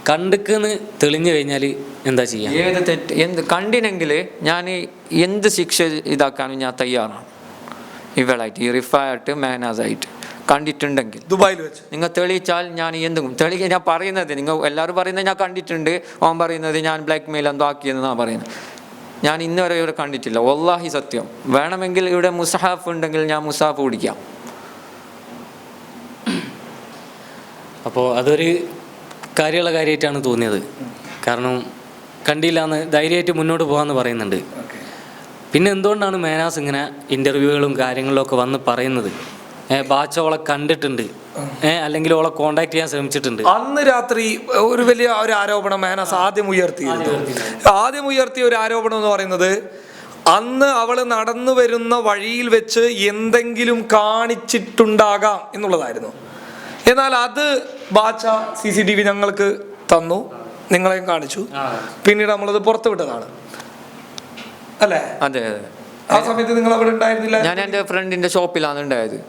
Speaker 1: കണ്ടുക്കെന്ന് തെളിഞ്ഞു കഴിഞ്ഞാൽ എന്താ ചെയ്യാം?
Speaker 2: ഏത് തെറ്റ് എന്ത് കണ്ടിനെങ്കിൽ ഞാൻ എന്ത് ശിക്ഷ ഇതാക്കാനും ഞാൻ തയ്യാറാണ്. ഇവളായിട്ട് ഈ റിഫായിട്ട് മാനാസായിട്ട് കണ്ടിട്ടുണ്ടെങ്കിൽ.
Speaker 3: ദുബായിൽ വെച്ച്.
Speaker 2: നിങ്ങൾ തെളിയിച്ചാൽ ഞാൻ എന്തും തെളി ഞാൻ പറയുന്നത് നിങ്ങൾ എല്ലാവരും പറയുന്നത് ഞാൻ കണ്ടിട്ടുണ്ട് ഓൻ പറയുന്നത് ഞാൻ ബ്ലാക്ക് മെയിൽ എന്തോ ഞാൻ പറയുന്നത്. ഞാൻ ഇന്ന് വരെ ഇവിടെ കണ്ടിട്ടില്ല. ഒല്ലാഹി സത്യം. വേണമെങ്കിൽ ഇവിടെ മുസഹാഫ് ഉണ്ടെങ്കിൽ ഞാൻ മുസാഫ് പിടിക്കാം.
Speaker 1: അപ്പോൾ അതൊരു കാര്യമുള്ള കാര്യമായിട്ടാണ് തോന്നിയത്. കാരണം കണ്ടില്ല എന്ന് ധൈര്യമായിട്ട് മുന്നോട്ട് പോകാമെന്ന് പറയുന്നുണ്ട്. പിന്നെ എന്തുകൊണ്ടാണ് മേനാസ് ഇങ്ങനെ ഇന്റർവ്യൂകളും കാര്യങ്ങളിലും ഒക്കെ വന്ന് പറയുന്നത്? ബാച്ച ഓളെ കണ്ടിട്ടുണ്ട്. അല്ലെങ്കിൽ ഓളെ കോണ്ടാക്ട് ചെയ്യാൻ ശ്രമിച്ചിട്ടുണ്ട്.
Speaker 3: അന്ന് രാത്രി ഒരു വലിയ ഒരു ആരോപണം മേനസ് ആദ്യം ഉയർത്തി ആദ്യം ഉയർത്തിയ ഒരു ആരോപണം എന്ന് പറയുന്നത് അന്ന് അവൾ നടന്നു വരുന്ന വഴിയിൽ വെച്ച് എന്തെങ്കിലും കാണിച്ചിട്ടുണ്ടാകാം എന്നുള്ളതായിരുന്നു. എന്നാൽ അത് ബാച്ച സി സി ടി വി ഞങ്ങൾക്ക് തന്നു. നിങ്ങളെയും കാണിച്ചു. പിന്നീട് നമ്മളത് പുറത്തു വിട്ടതാണ് അല്ലേ?
Speaker 2: അതെ അതെ.
Speaker 3: ആ സമയത്ത് നിങ്ങൾ അവിടെ ഉണ്ടായിരുന്നില്ല?
Speaker 2: ഞാൻ എന്റെ ഫ്രണ്ടിന്റെ ഷോപ്പിലാണ് ഉണ്ടായത്.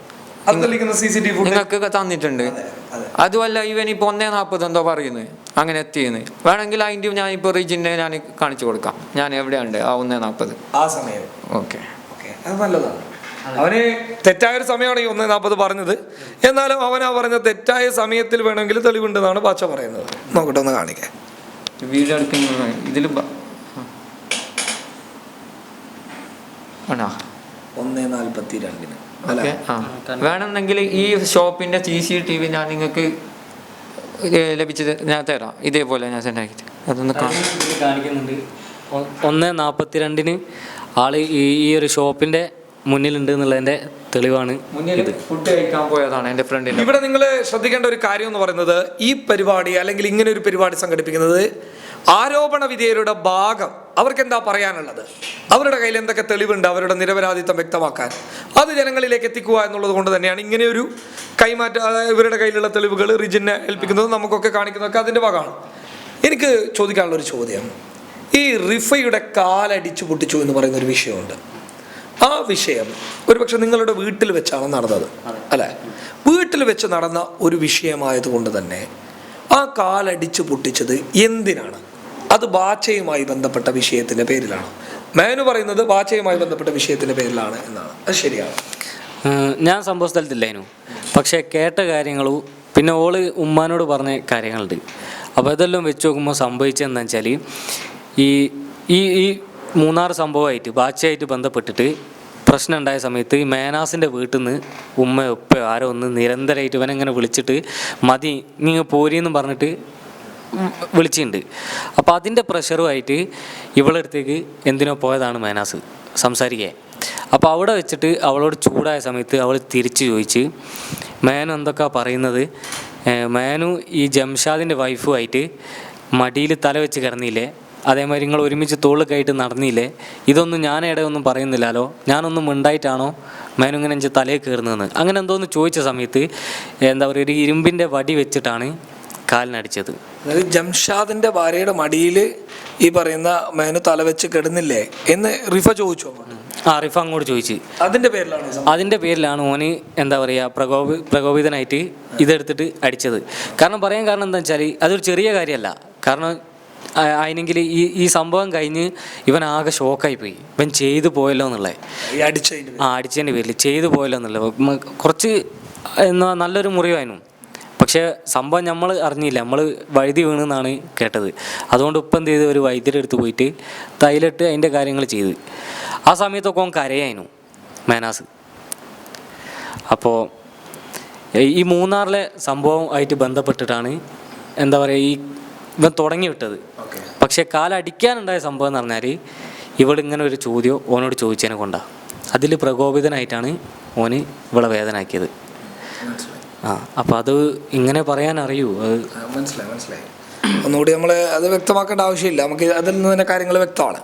Speaker 2: നിങ്ങൾക്ക് തന്നിട്ടുണ്ട്. അതുമല്ല ഇവൻ ഇപ്പൊ ഒന്നേ നാൽപ്പത് എന്തോ പറയുന്നത് അങ്ങനെ എത്തിയെന്ന്. വേണമെങ്കിൽ അതിന്റെ ഞാൻ ഇപ്പൊ റീജിന്റെ ഞാൻ കാണിച്ചു കൊടുക്കാം. ഞാൻ എവിടെയുണ്ട്? ആ ഒന്നേ നാൽപ്പത്
Speaker 3: ആ സമയം.
Speaker 2: ഓക്കെ.
Speaker 3: ഓക്കേ, അത് നല്ലതാണ്. അവന് തെറ്റായ ഒരു സമയമാണ് ഈ ഒന്ന് നാൽപ്പത് പറഞ്ഞത്. എന്നാലും അവൻ ആ പറഞ്ഞ തെറ്റായ സമയത്തിൽ വേണമെങ്കിൽ തെളിവുണ്ടെന്നാണ് പാച്ച പറയുന്നത്. നോക്കട്ടെ ഒന്ന് കാണിക്കാം
Speaker 2: ഇതിൽ ആണോ?
Speaker 3: ഒന്ന് നാൽപ്പത്തി രണ്ടിന്.
Speaker 2: ഓക്കെ. ആ. വേണമെന്നെങ്കിൽ ഈ ഷോപ്പിന്റെ സി സി ടി വി ഞാൻ നിങ്ങൾക്ക് ലഭിച്ചത് ഞാൻ തരാം. ഇതേപോലെ ഞാൻ സെൻഡ് ആക്കിയിട്ട്. അതൊന്ന്
Speaker 1: കാണിക്കുന്നുണ്ട്. ഒന്ന് നാൽപ്പത്തിരണ്ടിന് ആൾ ഈ ഈ ഒരു ഷോപ്പിന്റെ മുന്നിലുണ്ട് എന്നുള്ളതിന്റെ തെളിവാണ്
Speaker 2: ഫുഡ് കഴിക്കാൻ പോയതാണ് എന്റെ ഫ്രണ്ടിന്റെ
Speaker 3: ഇവിടെ നിങ്ങൾ ശ്രദ്ധിക്കേണ്ട ഒരു കാര്യം എന്ന് പറയുന്നത് ഈ പരിപാടി അല്ലെങ്കിൽ ഇങ്ങനെ ഒരു പരിപാടി സംഘടിപ്പിക്കുന്നത് ആരോപണ വിധേയരുടെ ഭാഗം. അവർക്ക് എന്താ പറയാനുള്ളത്? അവരുടെ കയ്യിൽ എന്തൊക്കെ തെളിവുണ്ട്? അവരുടെ നിരപരാധിത്വം വ്യക്തമാക്കാൻ. അത് ജനങ്ങളിലേക്ക് എത്തിക്കുക എന്നുള്ളത് കൊണ്ട് തന്നെയാണ് ഇങ്ങനെ ഒരു കൈമാറ്റ ഇവരുടെ കയ്യിലുള്ള തെളിവുകൾ റിജിനെ ഏൽപ്പിക്കുന്നത് നമുക്കൊക്കെ കാണിക്കുന്നതൊക്കെ അതിന്റെ ഭാഗമാണ്. എനിക്ക് ചോദിക്കാനുള്ള ഒരു ചോദ്യം. ഈ റിഫയുടെ കാലടിച്ചു പൊട്ടിച്ചു എന്ന് പറയുന്ന ഒരു വിഷയമുണ്ട്. ആ വിഷയം ഒരുപക്ഷെ നിങ്ങളുടെ വീട്ടിൽ വെച്ചാണ് നടന്നത് അല്ലെ? വീട്ടിൽ വെച്ച് നടന്ന ഒരു വിഷയമായതുകൊണ്ട് തന്നെ ആ കാലടിച്ചു പൊട്ടിച്ചത് എന്തിനാണ്? അത് ബാച്ചയുമായി ബന്ധപ്പെട്ട വിഷയത്തിന്റെ പേരിലാണ്. മേനു പറയുന്നത് ബാച്ചയുമായി ബന്ധപ്പെട്ട വിഷയത്തിന്റെ പേരിലാണ് എന്നാണ്. അത് ശരിയാണ്.
Speaker 1: ഞാൻ സംഭവ സ്ഥലത്തില്ലായിരുന്നു പക്ഷേ കേട്ട കാര്യങ്ങളും പിന്നെ ഓൾ ഉമ്മാനോട് പറഞ്ഞ കാര്യങ്ങളുണ്ട്. അപ്പോൾ ഇതെല്ലാം വെച്ച് നോക്കുമ്പോൾ സംഭവിച്ചതെന്ന് വെച്ചാൽ ഈ ഈ ഈ മൂന്നാർ സംഭവമായിട്ട് ബാച്ചയായിട്ട് ബന്ധപ്പെട്ടിട്ട് പ്രശ്നം ഉണ്ടായ സമയത്ത് ഈ മേനാസിന്റെ വീട്ടിൽ നിന്ന് ഉമ്മ ഉപ്പയോ ആരോ ഒന്ന് നിരന്തരമായിട്ട് ഇവനെങ്ങനെ വിളിച്ചിട്ട് മതി നിങ്ങൾ പോരിയെന്ന് പറഞ്ഞിട്ട് വിളിച്ചിട്ടുണ്ട്. അപ്പോൾ അതിന്റെ പ്രഷറുമായിട്ട് ഇവളടുത്തേക്ക് എന്തിനോ പോയതാണ് മേനാസ്. സംസാരിക്കാൻ അപ്പോൾ അവിടെ വെച്ചിട്ട് അവളോട് ചൂടായ സമയത്ത് അവൾ തിരിച്ചു ചോദിച്ച് മേനു എന്തൊക്കെ പറയുന്നത്? മേനു ഈ ജംഷാദിന്റെ വൈഫുമായിട്ട് മടിയിൽ തല വെച്ച് കിടന്നില്ലേ? അതേമാതിരി നിങ്ങൾ ഒരുമിച്ച് കയറ്റി നടന്നില്ലേ? ഇതൊന്നും ഞാൻ ഒന്നും പറയുന്നില്ലല്ലോ. ഞാനൊന്നും മിണ്ടായിട്ടാണോ മേനു ഇങ്ങനെ എന്റെ തലയിൽ കയറുന്നതെന്ന്? അങ്ങനെ എന്തോന്ന് ചോദിച്ച സമയത്ത് എന്താ പറയുക ഒരു ഇരുമ്പിന്റെ വടി വെച്ചിട്ടാണ് കാലിനടിച്ചത്
Speaker 3: അതായത് ജംഷാദിന്റെ ഭാര്യയുടെ മടിയിൽ ഈ പറയുന്ന മേനു തലവെച്ച് കിടന്നില്ലേ എന്ന് റിഫ ചോദിച്ചു? അങ്ങോട്ട്.
Speaker 1: ആ റിഫ അങ്ങോട്ട് ചോദിച്ചു.
Speaker 3: അതിന്റെ പേരിലാണ് ഈ സംഭവം.
Speaker 1: അതിന്റെ പേരിലാണ് ഓന് എന്താ പറയുക പ്രകോപി പ്രകോപിതനായിട്ട് ഇതെടുത്തിട്ട് അടിച്ചത്. കാരണം പറയാൻ കാരണം എന്താ വെച്ചാൽ അതൊരു ചെറിയ കാര്യമല്ല. കാരണം അതിനെങ്കിൽ ഈ ഈ സംഭവം കഴിഞ്ഞ് ഇവൻ ആകെ ഷോക്കായി പോയി ഇവൻ ചെയ്തു പോയല്ലോ എന്നുള്ളത്
Speaker 3: ഈ അടിച്ചതിന്റെ
Speaker 1: ആ അടിച്ചതിന്റെ പേരിൽ ചെയ്തു പോയല്ലോ എന്നുള്ളത് കുറച്ച് എന്നാ നല്ലൊരു മുറിവായിരുന്നു. പക്ഷേ സംഭവം നമ്മൾ അറിഞ്ഞില്ല. നമ്മൾ വഴുതി വീണെന്നാണ് കേട്ടത്. അതുകൊണ്ട് ഉപ്പം എന്ത് ചെയ്ത്? ഒരു വൈദ്യരെ അടുത്ത് പോയിട്ട് തൈലിട്ട് അതിന്റെ കാര്യങ്ങൾ ചെയ്ത്. ആ സമയത്തൊക്കെ ഓൻ കരയായിരുന്നു മേനാസ്. അപ്പോൾ ഈ മൂന്നാറിലെ സംഭവം ആയിട്ട് ബന്ധപ്പെട്ടിട്ടാണ് എന്താ പറയുക ഈ ഇവൻ തുടങ്ങി വിട്ടത്. പക്ഷേ കാലടിക്കാനുണ്ടായ സംഭവം എന്ന് പറഞ്ഞാൽ ഇവളിങ്ങനെ ഒരു ചോദ്യം ഓനോട് ചോദിച്ചതിനെ കൊണ്ടാണ് അതിൽ പ്രകോപിതനായിട്ടാണ് ഓന് ഇവളെ വേദനാക്കിയത്. ആ. അപ്പോൾ അത് ഇങ്ങനെ പറയാൻ അറിയൂ. അത്
Speaker 3: മനസ്സിലായി മനസ്സിലായി. ഒന്നുകൂടി നമ്മൾ അത് വ്യക്തമാക്കേണ്ട ആവശ്യമില്ല. നമുക്ക് അതിൽ നിന്ന് തന്നെ കാര്യങ്ങൾ വ്യക്തമാണ്.